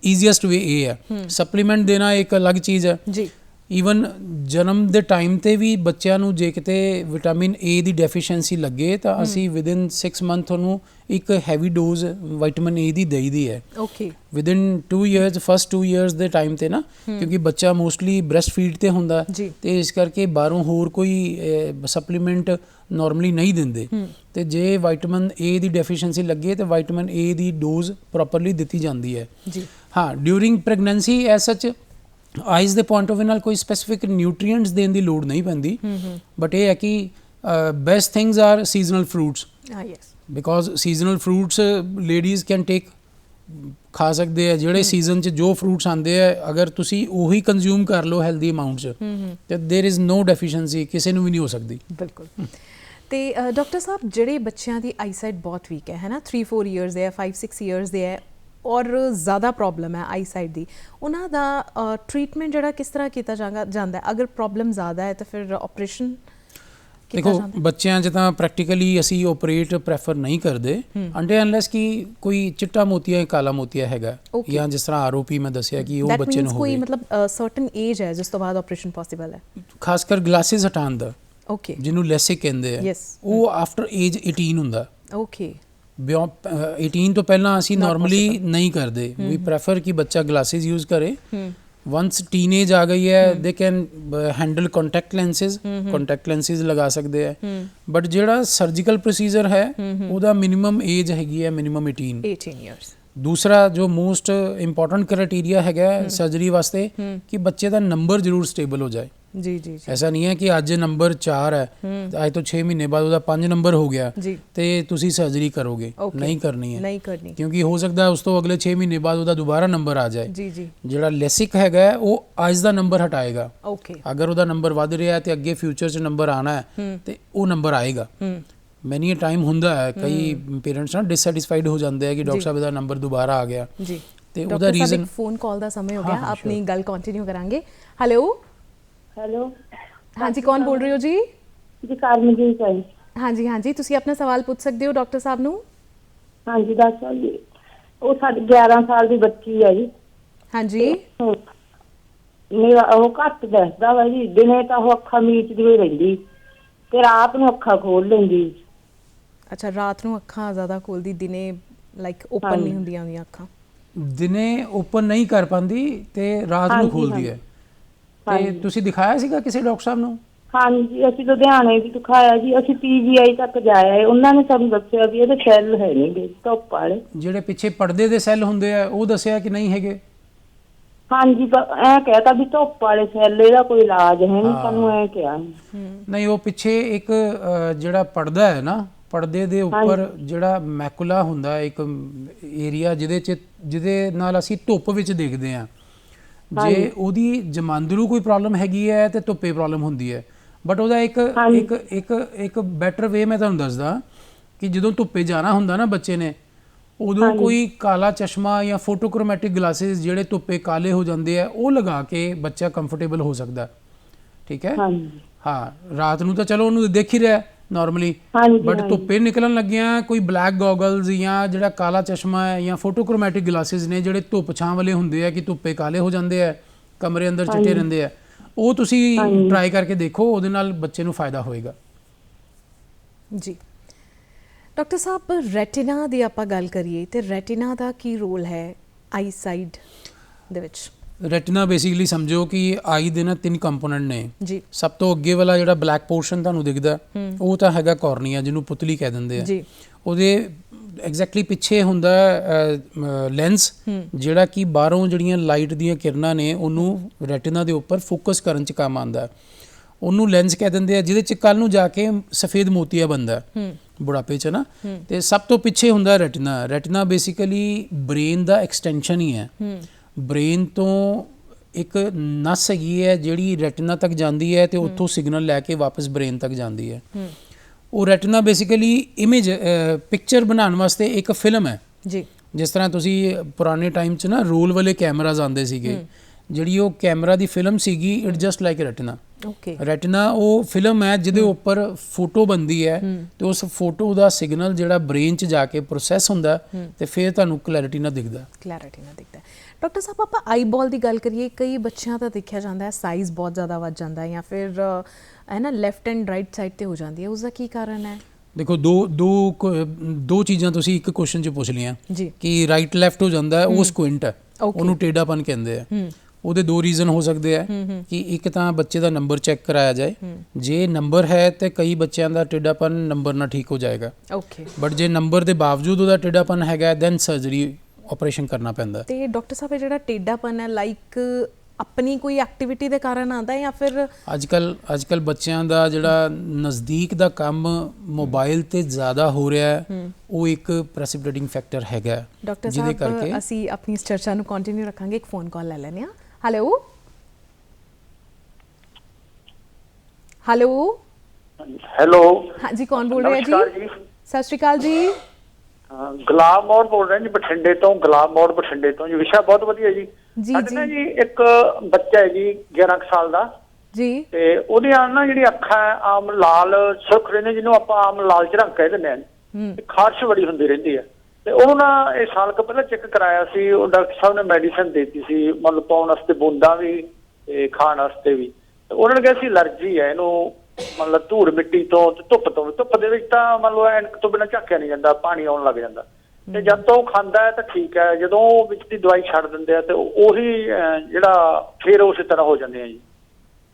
ਈਜ਼ੀਐਸਟ ਵੇ ਇਹ ਹੈ। ਸਪਲੀਮੈਂਟ ਦੇਣਾ ਇੱਕ ਅਲੱਗ ਚੀਜ਼ ਹੈ।
ਜੀ।
ਈਵਨ ਜਨਮ ਦੇ ਟਾਈਮ ਤੇ ਵੀ ਬੱਚਿਆਂ ਨੂੰ ਜੇ ਕਿਤੇ ਵਿਟਾਮਿਨ ਏ ਦੀ ਡੈਫੀਸ਼ੀਐਂਸੀ ਲੱਗੇ ਤਾਂ ਅਸੀਂ ਵਿਦਿਨ 6 ਮੰਥ ਉਹਨੂੰ ਇੱਕ ਹੈਵੀ ਡੋਜ਼ ਵਿਟਾਮਿਨ ਏ ਦੀ ਦੇਈਦੀ ਹੈ।
Okay
within 2 years first 2 years ਦੇ ਟਾਈਮ ਤੇ ਨਾ ਕਿਉਂਕਿ ਬੱਚਾ ਮੋਸਟਲੀ ਬ੍ਰੈਸਟ ਫੀਡ ਤੇ ਹੁੰਦਾ। ਤੇ ਇਸ ਕਰਕੇ ਬਾਹਰੋਂ ਹੋਰ ਕੋਈ ਸਪਲੀਮੈਂਟ ਨਾਰਮਲੀ ਨਹੀਂ ਦਿੰਦੇ। ਤੇ ਜੇ ਵਿਟਾਮਿਨ ਏ ਦੀ ਡੈਫੀਸ਼ੀਐਂਸੀ ਲੱਗੇ ਤੇ ਵਿਟਾਮਿਨ ਏ ਦੀ ਡੋਜ਼ ਪ੍ਰੋਪਰਲੀ ਦਿੱਤੀ ਜਾਂਦੀ ਹੈ।
ਜੀ।
ਹਾਂ during pregnancy as such eyes ਦੇ ਪੁਆਇੰਟ ਆਫ View ਨਾਲ ਕੋਈ ਸਪੈਸੀਫਿਕ ਨਿਊਟ੍ਰੀਐਂਟਸ ਦੇਣ ਦੀ ਲੋੜ ਨਹੀਂ ਪੈਂਦੀ ਬਟ ਇਹ ਹੈ ਕਿ best things are seasonal fruits
ਹਾਂ yes
because seasonal fruits ladies can take ਖਾ ਸਕਦੇ ਆ ਜਿਹੜੇ ਸੀਜ਼ਨ 'ਚ ਜੋ ਫਰੂਟਸ ਆਉਂਦੇ ਆ ਅਗਰ ਤੁਸੀਂ ਉਹੀ ਕੰਜ਼ਿਊਮ ਕਰ ਲਓ ਹੈਲਦੀ ਅਮਾਉਂਟ 'ਚ ਤੇ देयर इज नो ਡੈਫੀਸ਼ੀਐਂਸੀ ਕਿਸੇ ਨੂੰ ਵੀ ਨਹੀਂ ਹੋ ਸਕਦੀ
ਬਿਲਕੁਲ ਤੇ ਡਾਕਟਰ ਸਾਹਿਬ ਜਿਹੜੇ ਬੱਚਿਆਂ ਦੀ ਆਈਸਾਈਟ ਬਹੁਤ ਵੀਕ ਹੈ ਹੈ ਨਾ 3 4 ਇਅਰਸ ਦੇ ਹੈ 5 6 ਇਅਰਸ ਦੇ ਹੈ ਔਰ ਜ਼ਿਆਦਾ ਪ੍ਰੋਬਲਮ ਹੈ ਆਈ ਸਾਈਡ ਦੀ। ਉਹਨਾਂ ਦਾ ਟ੍ਰੀਟਮੈਂਟ ਜਿਹੜਾ ਕਿਸ ਤਰ੍ਹਾਂ ਕੀਤਾ ਜਾਗਾ ਜਾਂਦਾ ਹੈ? ਅਗਰ ਪ੍ਰੋਬਲਮ ਜ਼ਿਆਦਾ ਹੈ ਤਾਂ ਫਿਰ ਆਪਰੇਸ਼ਨ
ਦੇਖੋ? ਬੱਚਿਆਂ 'ਚ ਤਾਂ ਪ੍ਰੈਕਟੀਕਲੀ ਅਸੀਂ ਆਪਰੇਟ ਪ੍ਰੈਫਰ ਨਹੀਂ ਕਰਦੇ। ਅੰਡੇ ਅਨਲੈਸ ਕਿ ਕੋਈ ਚਿੱਟਾ ਮੋਤੀਆ ਜਾਂ ਕਾਲਾ ਮੋਤੀਆ ਹੈਗਾ. ਜਾਂ ਜਿਸ ਤਰ੍ਹਾਂ ਆਰਓਪੀ ਮੈਂ ਦੱਸਿਆ ਕਿ ਉਹ ਬੱਚੇ ਨੂੰ
means ਕੋਈ
ਹੋਵੇ।
ਮਤਲਬ ਸਰਟਨ ਏਜ ਹੈ ਜਿਸ ਤੋਂ ਬਾਅਦ ਆਪਰੇਸ਼ਨ ਪੋਸੀਬਲ ਹੈ?
ਖਾਸ ਕਰ ਗਲਾਸਿਸ ਹਟਾਉਣ ਦਾ।
ਓਕੇ
ਜਿਹਨੂੰ ਲੈਸਿਕ ਕਹਿੰਦੇ ਆ. ਉਹ ਆਫਟਰ ਏਜ 18 ਹੁੰਦਾ।
ਓਕੇ
ਬਿਯੋਂਡ 18 ਤੋਂ ਪਹਿਲਾਂ ਅਸੀਂ ਨਾਰਮਲੀ. ਨਹੀਂ ਕਰਦੇ। ਵੀ ਪ੍ਰੈਫਰ ਕਿ ਬੱਚਾ ਗਲਾਸਿਸ ਯੂਜ਼ ਕਰੇ। ਵਨਸ ਟੀਨੇਜ ਆ ਗਈ ਹੈ they can handle contact lenses contact lenses ਲਗਾ ਸਕਦੇ ਆ
ਹਮ
ਬਟ ਜਿਹੜਾ ਸਰਜੀਕਲ ਪ੍ਰੋਸੀਜਰ ਹੈ ਉਹਦਾ ਮਿਨੀਮਮ ਏਜ ਹੈਗੀ ਹੈ ਮਿਨੀਮਮ 18
18 ਇਅਰਸ
ਦੂਸਰਾ ਜੋ ਮੋਸਟ ਇੰਪੋਰਟੈਂਟ ਕ੍ਰਾਈਟੇਰੀਆ ਹੈਗਾ ਸਰਜਰੀ ਵਾਸਤੇ ਕਿ ਬੱਚੇ ਦਾ ਨੰਬਰ ਜ਼ਰੂਰ ਸਟੇਬਲ ਹੋ ਜਾਏ।
ਜੀ ਜੀ
ਐਸਾ ਨਹੀਂ ਹੈ ਕਿ ਅੱਜ ਨੰਬਰ 4 ਹੈ ਅੱਜ ਤੋਂ 6 ਮਹੀਨੇ ਬਾਅਦ ਉਹਦਾ 5 ਨੰਬਰ ਹੋ ਗਿਆ ਤੇ ਤੁਸੀਂ ਸਰਜਰੀ ਕਰੋਗੇ. ਨਹੀਂ ਕਰਨੀ ਹੈ।
ਨਹੀਂ ਕਰਨੀ।
ਕਿਉਂਕਿ ਹੋ ਸਕਦਾ ਉਸ ਤੋਂ ਅਗਲੇ 6 ਮਹੀਨੇ ਬਾਅਦ ਉਹਦਾ ਦੁਬਾਰਾ ਨੰਬਰ ਆ ਜਾਏ।
ਜੀ ਜੀ।
ਜਿਹੜਾ ਲੈਸਿਕ ਹੈਗਾ ਉਹ ਅੱਜ ਦਾ ਨੰਬਰ ਹਟਾਏਗਾ।
ਓਕੇ
ਅਗਰ ਉਹਦਾ ਨੰਬਰ ਵੱਧ ਰਿਹਾ ਹੈ ਤੇ ਅੱਗੇ ਫਿਊਚਰ 'ਚ ਨੰਬਰ ਆਣਾ ਹੈ ਤੇ ਉਹ ਨੰਬਰ ਆਏਗਾ। ਮੈਨੀ ਟਾਈਮ ਹੁੰਦਾ ਹੈ ਕਈ ਪੇਰੈਂਟਸ ਨਾ ਡਿਸਸੈਟੀਸਫਾਈਡ ਹੋ ਜਾਂਦੇ ਆ ਕਿ ਡਾਕਟਰ ਸਾਹਿਬ ਦਾ ਨੰਬਰ ਦੁਬਾਰਾ ਆ ਗਿਆ।
ਜੀ।
ਤੇ ਉਹਦਾ ਰੀਜ਼ਨ
ਫੋਨ ਕਾਲ ਦਾ ਸਮੇਂ ਹੋ ਗਿਆ ਆਪਣੀ. ਗੱਲ ਕੰਟੀਨਿਊ ਕਰਾਂਗੇ। Hello
hello.
ਹਾਂਜੀ ਕੌਣ ਬੋਲ ਰਹੇ ਹੋ ਜੀ?
ਜੀ ਕਰਮਜੀਤ ਹੈ।
ਹਾਂਜੀ ਹਾਂਜੀ। ਤੁਸੀਂ ਆਪਣਾ ਸਵਾਲ ਪੁੱਛ ਸਕਦੇ ਹੋ ਡਾਕਟਰ ਸਾਹਿਬ ਨੂੰ?
ਹਾਂਜੀ ਦੱਸੋ ਜੀ। ਉਹ ਸਾਡੀ 11 ਸਾਲ ਦੀ ਬੱਚੀ ਹੈ ਜੀ।
ਹਾਂਜੀ।
ਉਹ ਮੇਰਾ ਉਹ ਘੱਟ ਦੱਸਦਾ ਵਾ ਜੀ। ਦਿਨੇ ਤਾਂ ਉਹ ਅੱਖਾਂ ਮੀਚਦੀ ਹੋਈ ਰਹਿੰਦੀ। ਤੇ ਰਾਤ ਨੂੰ ਅੱਖਾਂ ਖੋਲ ਲੈਂਦੀ।
ਅੱਛਾ ਰਾਤ ਨੂੰ ਅੱਖਾਂ ਜ਼ਿਆਦਾ ਖੋਲਦੀ ਦਿਨੇ ਲਾਈਕ ਓਪਨ
ਹਾਂਜੀ।
ਨਹੀਂ ਹੁੰਦੀਆਂ ਉਹਦੀਆਂ ਅੱਖਾਂ।
ਦਿਨੇ ਓਪਨ ਨਹੀਂ ਕਰ ਪਾਉਂਦੀ ਤੇ ਰਾਤ ਨੂੰ
ਹਾਂਜੀ,
ਖੋਲਦੀ ਹੈ। ਤੇ। ਤੁਸੀਂ ਦਿਖਾਇਆ ਸੀਗਾ ਕਿਸੇ ਡਾਕਟਰ ਸਾਹਿਬ ਨੂੰ?
ਹਾਂਜੀ ਅਸੀਂ ਲੁਧਿਆਣੇ ਵੀ ਦਿਖਾਇਆ ਜੀ ਅਸੀਂ ਪੀਜੀਆਈ ਤੱਕ ਜਾਏ ਉਹਨਾਂ ਨੇ ਸਾਨੂੰ ਦੱਸਿਆ ਵੀ ਇਹਦੇ ਸੈੱਲ ਹੈ ਨਹੀਂਗੇ ਧੁੱਪ ਵਾਲੇ।
ਜਿਹੜੇ ਪਿੱਛੇ ਪਰਦੇ ਦੇ ਸੈੱਲ ਹੁੰਦੇ ਆ ਉਹ ਦੱਸਿਆ ਕਿ ਨਹੀਂ ਹੈਗੇ?
ਹਾਂਜੀ ਐ ਕਹਿਤਾ ਵੀ ਧੁੱਪ ਵਾਲੇ ਸੈੱਲ ਇਹਦਾ ਕੋਈ ਇਲਾਜ ਹੈ ਨਹੀਂ
ਹਾਂ।
ਸਾਨੂੰ ਐ ਕਿਹਾ।
ਨਹੀਂ ਉਹ ਪਿੱਛੇ ਇੱਕ ਅ, ਜਿਹੜਾ ਪਰਦਾ ਹੈ ਨਾ ਪਰਦੇ ਦੇ ਉੱਪਰ ਜਿਹੜਾ ਮੈਕੂਲਾ ਹੁੰਦਾ ਹੈ, ਇੱਕ ਏਰੀਆ ਜਿਹਦੇ ਚ ਜਿਹਦੇ ਨਾਲ ਅਸੀਂ ਧੁੱਪ ਵਿੱਚ ਦੇਖਦੇ ਆ ਜੇ ਉਹਦੀ ਜਮਾਂਦਰੂ ਕੋਈ ਪ੍ਰੋਬਲਮ ਹੈਗੀ ਹੈ ਤੇ ਧੁੱਪੇ ਪ੍ਰੋਬਲਮ ਹੁੰਦੀ ਹੈ। ਬਟ ਉਹਦਾ ਇੱਕ। ਇੱਕ ਇੱਕ ਇੱਕ ਬੈਟਰ ਵੇ ਮੈਂ ਤੁਹਾਨੂੰ ਦੱਸਦਾ ਕਿ ਜਦੋਂ ਧੁੱਪੇ ਜਾਣਾ ਹੁੰਦਾ ਨਾ ਬੱਚੇ ਨੇ ਉਦੋਂ ਕੋਈ ਕਾਲਾ ਚਸ਼ਮਾ ਜਾਂ ਫੋਟੋਕ੍ਰੋਮੈਟਿਕ ਗਲਾसेस ਜਿਹੜੇ ਧੁੱਪੇ ਕਾਲੇ ਹੋ ਜਾਂਦੇ ਆ ਉਹ ਲਗਾ ਕੇ ਬੱਚਾ ਕੰਫਰਟੇਬਲ ਹੋ ਸਕਦਾ। ਠੀਕ ਹੈ? ਹਾਂ ਰਾਤ ਨੂੰ ਤਾਂ ਚਲੋ ਉਹਨੂੰ ਦੇਖ ਹੀ ਰਿਹਾ। Normally
but.
ਧੁੱਪੇ ਨਿਕਲਣ ਲੱਗਿਆ ਕੋਈ ਬਲੈਕ ਗੋਗਲਸ ਜਾਂ ਜਿਹੜਾ ਕਾਲਾ ਚਸ਼ਮਾ ਹੈ ਜਾਂ ਫੋਟੋਕ੍ਰੋਮੈਟਿਕ ਗਲਾसेस ਨੇ ਜਿਹੜੇ ਧੁੱਪ ਛਾਂ ਵਾਲੇ ਹੁੰਦੇ ਆ ਕਿ ਧੁੱਪੇ ਕਾਲੇ ਹੋ ਜਾਂਦੇ ਆ ਕਮਰੇ ਅੰਦਰ ਚਿੱਟੇ ਰਹਿੰਦੇ ਆ ਉਹ ਤੁਸੀਂ। ਟਰਾਈ ਕਰਕੇ ਦੇਖੋ ਉਹਦੇ ਨਾਲ ਬੱਚੇ ਨੂੰ ਫਾਇਦਾ ਹੋਏਗਾ
ਜੀ ਡਾਕਟਰ ਸਾਹਿਬ ਰੈਟਿਨਾ ਦੀ ਆਪਾਂ ਗੱਲ ਕਰੀਏ ਤੇ ਰੈਟਿਨਾ ਦਾ ਕੀ ਰੋਲ ਹੈ ਆਈ ਸਾਈਡ ਦੇ ਵਿੱਚ
ਰੈਟਿਨਾ ਬੇਸਿਕਲੀ ਸਮਝੋ ਕਿ ਆਈ ਦੇ ਨਾ ਤਿੰਨ ਕੰਪੋਨੈਂਟ ਨੇ।
ਜੀ।
ਸਭ ਤੋਂ ਅੱਗੇ ਵਾਲਾ ਜਿਹੜਾ ਬਲੈਕ ਪੋਰਸ਼ਨ ਤੁਹਾਨੂੰ ਦਿਖਦਾ ਉਹ ਤਾਂ ਹੈਗਾ ਕਾਰਨੀਆ ਜਿਹਨੂੰ ਪੁਤਲੀ ਕਹਿ ਦਿੰਦੇ ਆ।
ਜੀ।
ਉਹਦੇ ਐਗਜ਼ੈਕਟਲੀ ਪਿੱਛੇ ਹੁੰਦਾ ਲੈਂਸ ਜਿਹੜਾ ਕਿ ਬਾਹਰੋਂ ਜਿਹੜੀਆਂ ਲਾਈਟ ਦੀਆਂ ਕਿਰਨਾਂ ਨੇ ਉਹਨੂੰ ਰੈਟਿਨਾ ਦੇ ਉੱਪਰ ਫੋਕਸ ਕਰਨ ਚ ਕੰਮ ਆਉਂਦਾ। ਉਹਨੂੰ ਲੈਂਸ ਕਹਿ ਦਿੰਦੇ ਆ ਜਿਹਦੇ ਚ ਕੱਲ ਨੂੰ ਜਾ ਕੇ ਸਫੇਦ ਮੋਤੀਆ ਬਣਦਾ। ਹੈ। ਬੁਢਾਪੇ ਚ ਨਾ। ਤੇ ਸਭ ਤੋਂ ਪਿੱਛੇ ਹੁੰਦਾ ਰੈਟਿਨਾ। ਰੈਟਿਨਾ ਬੇਸਿਕਲੀ ਬ੍ਰੇਨ ਦਾ ਐਕਸਟੈਂਸ਼ਨ ਹੀ। ਹੈ। ਬ੍ਰੇਨ ਤੋਂ ਇੱਕ ਨਸ ਹੈਗੀ ਹੈ ਜਿਹੜੀ ਰੈਟਿਨਾ ਤੱਕ ਜਾਂਦੀ ਹੈ ਤੇ ਉੱਥੋਂ ਸਿਗਨਲ ਲੈ ਕੇ ਵਾਪਸ ਬ੍ਰੇਨ ਤੱਕ ਜਾਂਦੀ ਹੈ। ਉਹ ਰੈਟਿਨਾ ਬੇਸਿਕਲੀ ਇਮੇਜ ਪਿਕਚਰ ਬਣਾਉਣ ਵਾਸਤੇ ਇੱਕ ਫਿਲਮ ਹੈ।
ਜੀ।
ਜਿਸ ਤਰ੍ਹਾਂ ਤੁਸੀਂ ਪੁਰਾਣੇ ਟਾਈਮ 'ਚ ਨਾ ਰੋਲ ਵਾਲੇ ਕੈਮਰਾਜ਼ ਆਉਂਦੇ ਸੀਗੇ। ਜਿਹੜੀ ਉਹ ਕੈਮਰਾ ਦੀ ਫਿਲਮ ਸੀਗੀ it just like retina
okay.
Retina ਉਹ ਫਿਲਮ ਹੈ ਜਿਹਦੇ ਉੱਪਰ ਫੋਟੋ ਬੰਦੀ ਹੈ ਤੇ ਉਸ ਫੋਟੋ ਦਾ ਸਿਗਨਲ ਜਿਹੜਾ ਬ੍ਰੇਨ 'ਚ ਜਾ ਕੇ ਪ੍ਰੋਸੈਸ ਹੁੰਦਾ ਤੇ ਫਿਰ ਤੁਹਾਨੂੰ ਕਲੈਰਿਟੀ ਨਾਲ ਦਿਖਦਾ।
ਕਲੈਰਿਟੀ ਨਾ ਦਿਖਦਾ। ਡਾਕਟਰ ਸਾਹਿਬ ਆਪਾਂ ਆਈ ਬਾਲ ਦੀ ਗੱਲ ਕਰੀਏ ਕਈ ਬੱਚਿਆਂ ਦਾ ਦੇਖਿਆ ਜਾਂਦਾ ਹੈ ਸਾਈਜ਼ ਬਹੁਤ ਜ਼ਿਆਦਾ ਵੱਧ ਜਾਂਦਾ ਹੈ ਜਾਂ ਫਿਰ ਹੈ ਨਾ ਲੈਫਟ ਐਂਡ ਰਾਈਟ ਸਾਈਡ ਤੇ ਹੋ ਜਾਂਦੀ ਹੈ। ਉਸ ਦਾ ਕੀ ਕਾਰਨ ਹੈ?
ਦੇਖੋ ਦੋ ਦੋ ਦੋ ਚੀਜ਼ਾਂ ਤੁਸੀਂ ਇੱਕ ਕੁਐਸਚਨ 'ਚ ਪੁੱਛ ਲਈਆਂ ਕਿ ਰਾਈਟ ਲੈਫਟ ਹੋ ਜਾਂਦਾ ਹੈ ਉਹ ਸਕੁਇੰਟ ਹੈ. ਉਹਨੂੰ ਟੇਢਾਪਨ ਕਹਿੰਦੇ ਆ। ਉਹਦੇ ਦੋ ਰੀਜ਼ਨ ਹੋ ਸਕਦੇ ਆ ਕਿ ਇੱਕ ਤਾਂ ਬੱਚੇ ਦਾ ਨੰਬਰ ਚੈੱਕ ਕਰਾਇਆ ਜਾਏ। ਜੇ ਨੰਬਰ ਹੈ ਤੇ ਕਈ ਬੱਚਿਆਂ ਦਾ ਟੇਢਾਪਨ ਨੰਬਰ ਨਾਲ ਠੀਕ ਹੋ ਜਾਏਗਾ।
ਓਕੇ
ਬਟ ਜੇ ਨੰਬਰ ਦੇ ਬਾਵਜੂਦ ਉਹਦਾ ਟੇਢਾਪਨ ਹੈਗਾ ਦੈਨ ਸਰਜਰੀ ਆਪਰੇਸ਼ਨ ਕਰਨਾ ਪੈਂਦਾ।
ਤੇ ਡਾਕਟਰ ਸਾਹਿਬ ਇਹ ਜਿਹੜਾ ਟੇਢਾਪਨ ਹੈ ਲਾਈਕ ਆਪਣੀ ਕੋਈ ਐਕਟੀਵਿਟੀ ਦੇ ਕਾਰਨ ਆਉਂਦਾ ਹੈ ਜਾਂ ਫਿਰ
ਅੱਜ ਕੱਲ ਅੱਜ ਕੱਲ ਬੱਚਿਆਂ ਦਾ ਜਿਹੜਾ ਨਜ਼ਦੀਕ ਦਾ ਕੰਮ ਮੋਬਾਈਲ ਤੇ ਜ਼ਿਆਦਾ ਹੋ ਰਿਹਾ ਹੈ ਉਹ ਇੱਕ ਪ੍ਰੈਸਿਪੀਟੇਟਿੰਗ ਫੈਕਟਰ ਹੈਗਾ
ਡਾਕਟਰ
ਜਿਹਦੇ
ਸਾਹਿਬ
ਕਰਕੇ
ਅਸੀਂ ਆਪਣੀ ਇਸ ਚਰਚਾ ਨੂੰ ਕੰਟੀਨਿਊ ਰੱਖਾਂਗੇ। ਇੱਕ ਫੋਨ ਕਾਲ ਲੈ ਲੈਂਦੇ ਹਾਂ। ਹੈਲੋ ਹੈਲੋ
ਹੈਲੋ
ਹਾਂਜੀ ਕੌਣ ਬੋਲ ਰਿਹਾ ਜੀ। ਸਤਿ ਸ਼੍ਰੀ ਅਕਾਲ ਜੀ।
ਹਾਂ, ਗੁਲਾਬ ਮੋੜ ਬੋਲ ਰਿਹਾ ਜੀ ਬਠਿੰਡੇ ਤੋਂ ਗੁਲਾਬ ਮੋੜ ਬਠਿੰਡੇ ਤੋਂ। ਜੀ ਵਿਸ਼ਾ ਬਹੁਤ ਵਧੀਆ ਜੀ।
ਜੀ,
ਸਾਡੇ ਨਾ
ਜੀ।
ਜੀ ਇੱਕ ਬੱਚਾ ਹੈ ਜੀ 11 ਕੁ ਸਾਲ ਦਾ।
ਜੀ।
ਤੇ ਉਹਦੀਆਂ ਨਾ ਜਿਹੜੀ ਅੱਖਾਂ ਆਮ ਲਾਲ ਸੁਰਖ ਰਹਿੰਦੇ ਜਿਹਨੂੰ ਆਪਾਂ ਆਮ ਲਾਲਚ ਰੰਗ ਕਹਿ ਦਿੰਦੇ ਤੇ ਖਾਰਸ਼ ਬੜੀ ਹੁੰਦੀ ਰਹਿੰਦੀ ਹੈ। ਤੇ ਉਹਨੂੰ ਨਾ ਇਹ ਸਾਲ ਕੁ ਪਹਿਲਾਂ ਚੈੱਕ ਕਰਾਇਆ ਸੀ ਉਹ ਡਾਕਟਰ ਸਾਹਿਬ ਨੇ ਮੈਡੀਸਿਨ ਦਿੱਤੀ ਸੀ ਮਤਲਬ ਪਾਉਣ ਵਾਸਤੇ ਬੂੰਦਾਂ ਵੀ ਤੇ ਖਾਣ ਵਾਸਤੇ ਵੀ। ਉਹਨਾਂ ਨੇ ਕਿਹਾ ਸੀ ਅਲਰਜੀ ਹੈ ਇਹਨੂੰ ਮਤਲਬ ਧੂੜ ਮਿੱਟੀ ਤੋਂ ਤੇ ਧੁੱਪ ਤੋਂ। ਧੁੱਪ ਦੇ ਵਿੱਚ ਤਾਂ ਮਤਲਬ ਐਨਕ ਤੋਂ ਬਿਨਾਂ ਝਾਕਿਆ ਨਹੀਂ ਜਾਂਦਾ ਪਾਣੀ ਆਉਣ ਲੱਗ ਜਾਂਦਾ। ਤੇ ਜਦ ਤੋਂ ਖਾਂਦਾ ਹੈ ਤਾਂ ਠੀਕ ਹੈ ਜਦੋਂ ਉਹ ਵਿੱਚ ਦੀ ਦਵਾਈ ਛੱਡ ਦਿੰਦੇ ਆ ਤੇ ਉਹ- ਜਿਹੜਾ ਫੇਰ ਉਸੇ ਤਰ੍ਹਾਂ ਹੋ ਜਾਂਦੇ ਆ ਜੀ।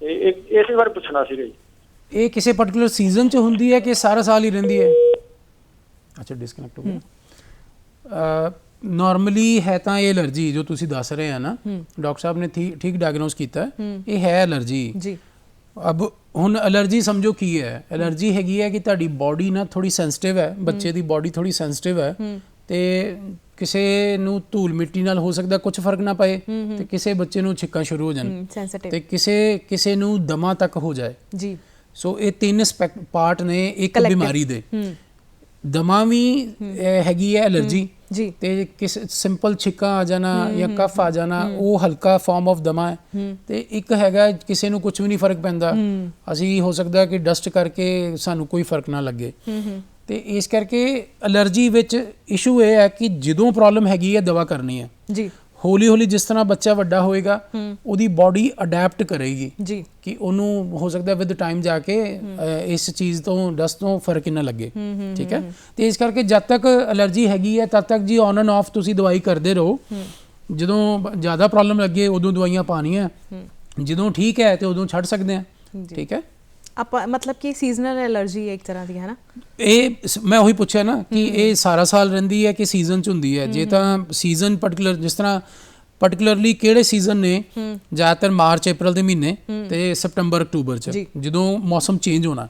ਤੇ ਇਹ ਇਸੇ ਬਾਰੇ ਪੁੱਛਣਾ ਸੀਗਾ ਜੀ।
ਇਹ ਕਿਸੇ ਪਾਰਟਿਕੂਲਰ ਸੀਜ਼ਨ 'ਚ ਹੁੰਦੀ ਹੈ ਕਿ ਸਾਰਾ ਸਾਲ ਹੀ ਰਹਿੰਦੀ ਹੈ? ਅੱਛਾ ਡਿਸਕਨੈਕਟ ਹੋ ਗਿਆ। ਨਾਰਮਲੀ ਹੈ ਤਾਂ ਇਹ ਅਲਰਜੀ ਜੋ ਤੁਸੀਂ ਦੱਸ ਰਹੇ ਆ ਨਾ ਡਾਕਟਰ ਸਾਹਿਬ ਨੇ ਠੀਕ ਡਾਇਗਨੋਸ ਕੀਤਾ। ਇਹ ਹੈ ਅਲਰਜੀ
ਜੀ।
ਅਬ ਹੁਣ ਅਲਰਜੀ ਸਮਝੋ ਕੀ ਹੈ ਅਲਰਜੀ ਹੈਗੀ ਹੈ ਕਿ ਤੁਹਾਡੀ ਬਾਡੀ ਨਾ ਥੋੜੀ ਸੈਂਸਿਟਿਵ ਹੈ ਬੱਚੇ ਦੀ ਬਾਡੀ ਥੋੜੀ ਸੈਂਸਿਟਿਵ ਹੈ ਤੇ ਕਿਸੇ ਨੂੰ ਧੂਲ ਮਿੱਟੀ ਨਾਲ ਹੋ ਸਕਦਾ ਕੁਝ ਫ਼ਰਕ ਨਾ ਪਏ ਤੇ ਕਿਸੇ ਬੱਚੇ ਨੂੰ ਛਿੱਕਾਂ ਸ਼ੁਰੂ ਹੋ ਜਾਣ
ਸੈਂਸਿਟਿਵ
ਤੇ ਕਿਸੇ ਕਿਸੇ ਨੂੰ ਦਮਾ ਤੱਕ ਹੋ ਜਾਏ
ਜੀ
ਸੋ ਇਹ ਤਿੰਨ ਪਾਰਟ ਨੇ ਇੱਕ. ਬਿਮਾਰੀ ਦੇ ਦਮਾ ਵੀ ਹੈਗੀ ਹੈ ਅਲਰਜੀ
ਜੀ।
ਤੇ ਕਿਸ ਸਿੰਪਲ ਛਿੱਕਾਂ ਆ ਜਾਣਾ ਜਾਂ ਕਫ ਆ ਜਾਣਾ ਉਹ ਹਲਕਾ ਫਾਰਮ ਆਫ ਦਮਾ ਹੈ। ਤੇ ਇੱਕ ਹੈਗਾ ਕਿਸੇ ਨੂੰ ਕੁਝ ਵੀ ਨਹੀਂ ਫ਼ਰਕ ਪੈਂਦਾ। ਅਸੀਂ ਹੋ ਸਕਦਾ ਕਿ ਡਸਟ ਕਰਕੇ ਸਾਨੂੰ ਕੋਈ ਫ਼ਰਕ ਨਾ ਲੱਗੇ। ਤੇ ਇਸ ਕਰਕੇ ਅਲਰਜੀ ਵਿੱਚ ਇਸ਼ੂ ਇਹ ਹੈ ਕਿ ਜਦੋਂ ਪ੍ਰੋਬਲਮ ਹੈਗੀ ਹੈ ਦਵਾ ਕਰਨੀ ਹੈ।
ਜੀ।
ਹੌਲੀ ਹੌਲੀ ਜਿਸ ਤਰ੍ਹਾਂ ਬੱਚਾ ਵੱਡਾ ਹੋਏਗਾ ਉਹਦੀ ਬਾਡੀ ਅਡਾਪਟ ਕਰੇਗੀ
ਜੀ।
ਕਿ ਉਹਨੂੰ ਹੋ ਸਕਦਾ ਵਿਦ ਟਾਈਮ ਜਾ ਕੇ ਇਸ ਚੀਜ਼ ਤੋਂ ਡਸਟ ਤੋਂ ਫ਼ਰਕ ਨਾ ਲੱਗੇ। ਠੀਕ ਹੈ? ਤੇ ਇਸ ਕਰਕੇ ਜਦ ਤੱਕ ਅਲਰਜੀ ਹੈਗੀ ਹੈ ਤਦ ਤੱਕ ਜੀ ਔਨ ਐਂਡ ਆਫ ਤੁਸੀਂ ਦਵਾਈ ਕਰਦੇ ਰਹੋ। ਜਦੋਂ ਜ਼ਿਆਦਾ ਪ੍ਰੋਬਲਮ ਲੱਗੇ ਉਦੋਂ ਦਵਾਈਆਂ ਪਾਣੀਆਂ ਜਦੋਂ ਠੀਕ ਹੈ ਤੇ ਉਦੋਂ ਛੱਡ ਸਕਦੇ ਆ ਠੀਕ ਹੈ?
ਆਪਾਂ ਮਤਲਬ ਕਿ ਸੀਜ਼ਨਲ ਐਲਰਜੀ ਹੈ ਇੱਕ ਤਰ੍ਹਾਂ ਦੀ ਹੈ ਨਾ?
ਇਹ ਮੈਂ ਉਹੀ ਪੁੱਛਿਆ ਨਾ ਕਿ ਇਹ ਸਾਰਾ ਸਾਲ ਰਹਿੰਦੀ ਹੈ ਕਿ ਸੀਜ਼ਨ ਚ ਹੁੰਦੀ ਹੈ? ਜੇ ਤਾਂ ਸੀਜ਼ਨ ਪਾਰਟਿਕੂਲਰ ਜਿਸ ਤਰ੍ਹਾਂ ਪਾਰਟਿਕੂਲਰਲੀ ਕਿਹੜੇ ਸੀਜ਼ਨ ਨੇ? ਜ਼ਿਆਦਾਤਰ ਮਾਰਚ ਅਪ੍ਰੈਲ ਦੇ ਮਹੀਨੇ ਤੇ ਸਪਟੰਬਰ ਅਕਤੂਬਰ ਚ। ਜਦੋਂ ਮੌਸਮ ਚੇਂਜ ਹੋਣਾ।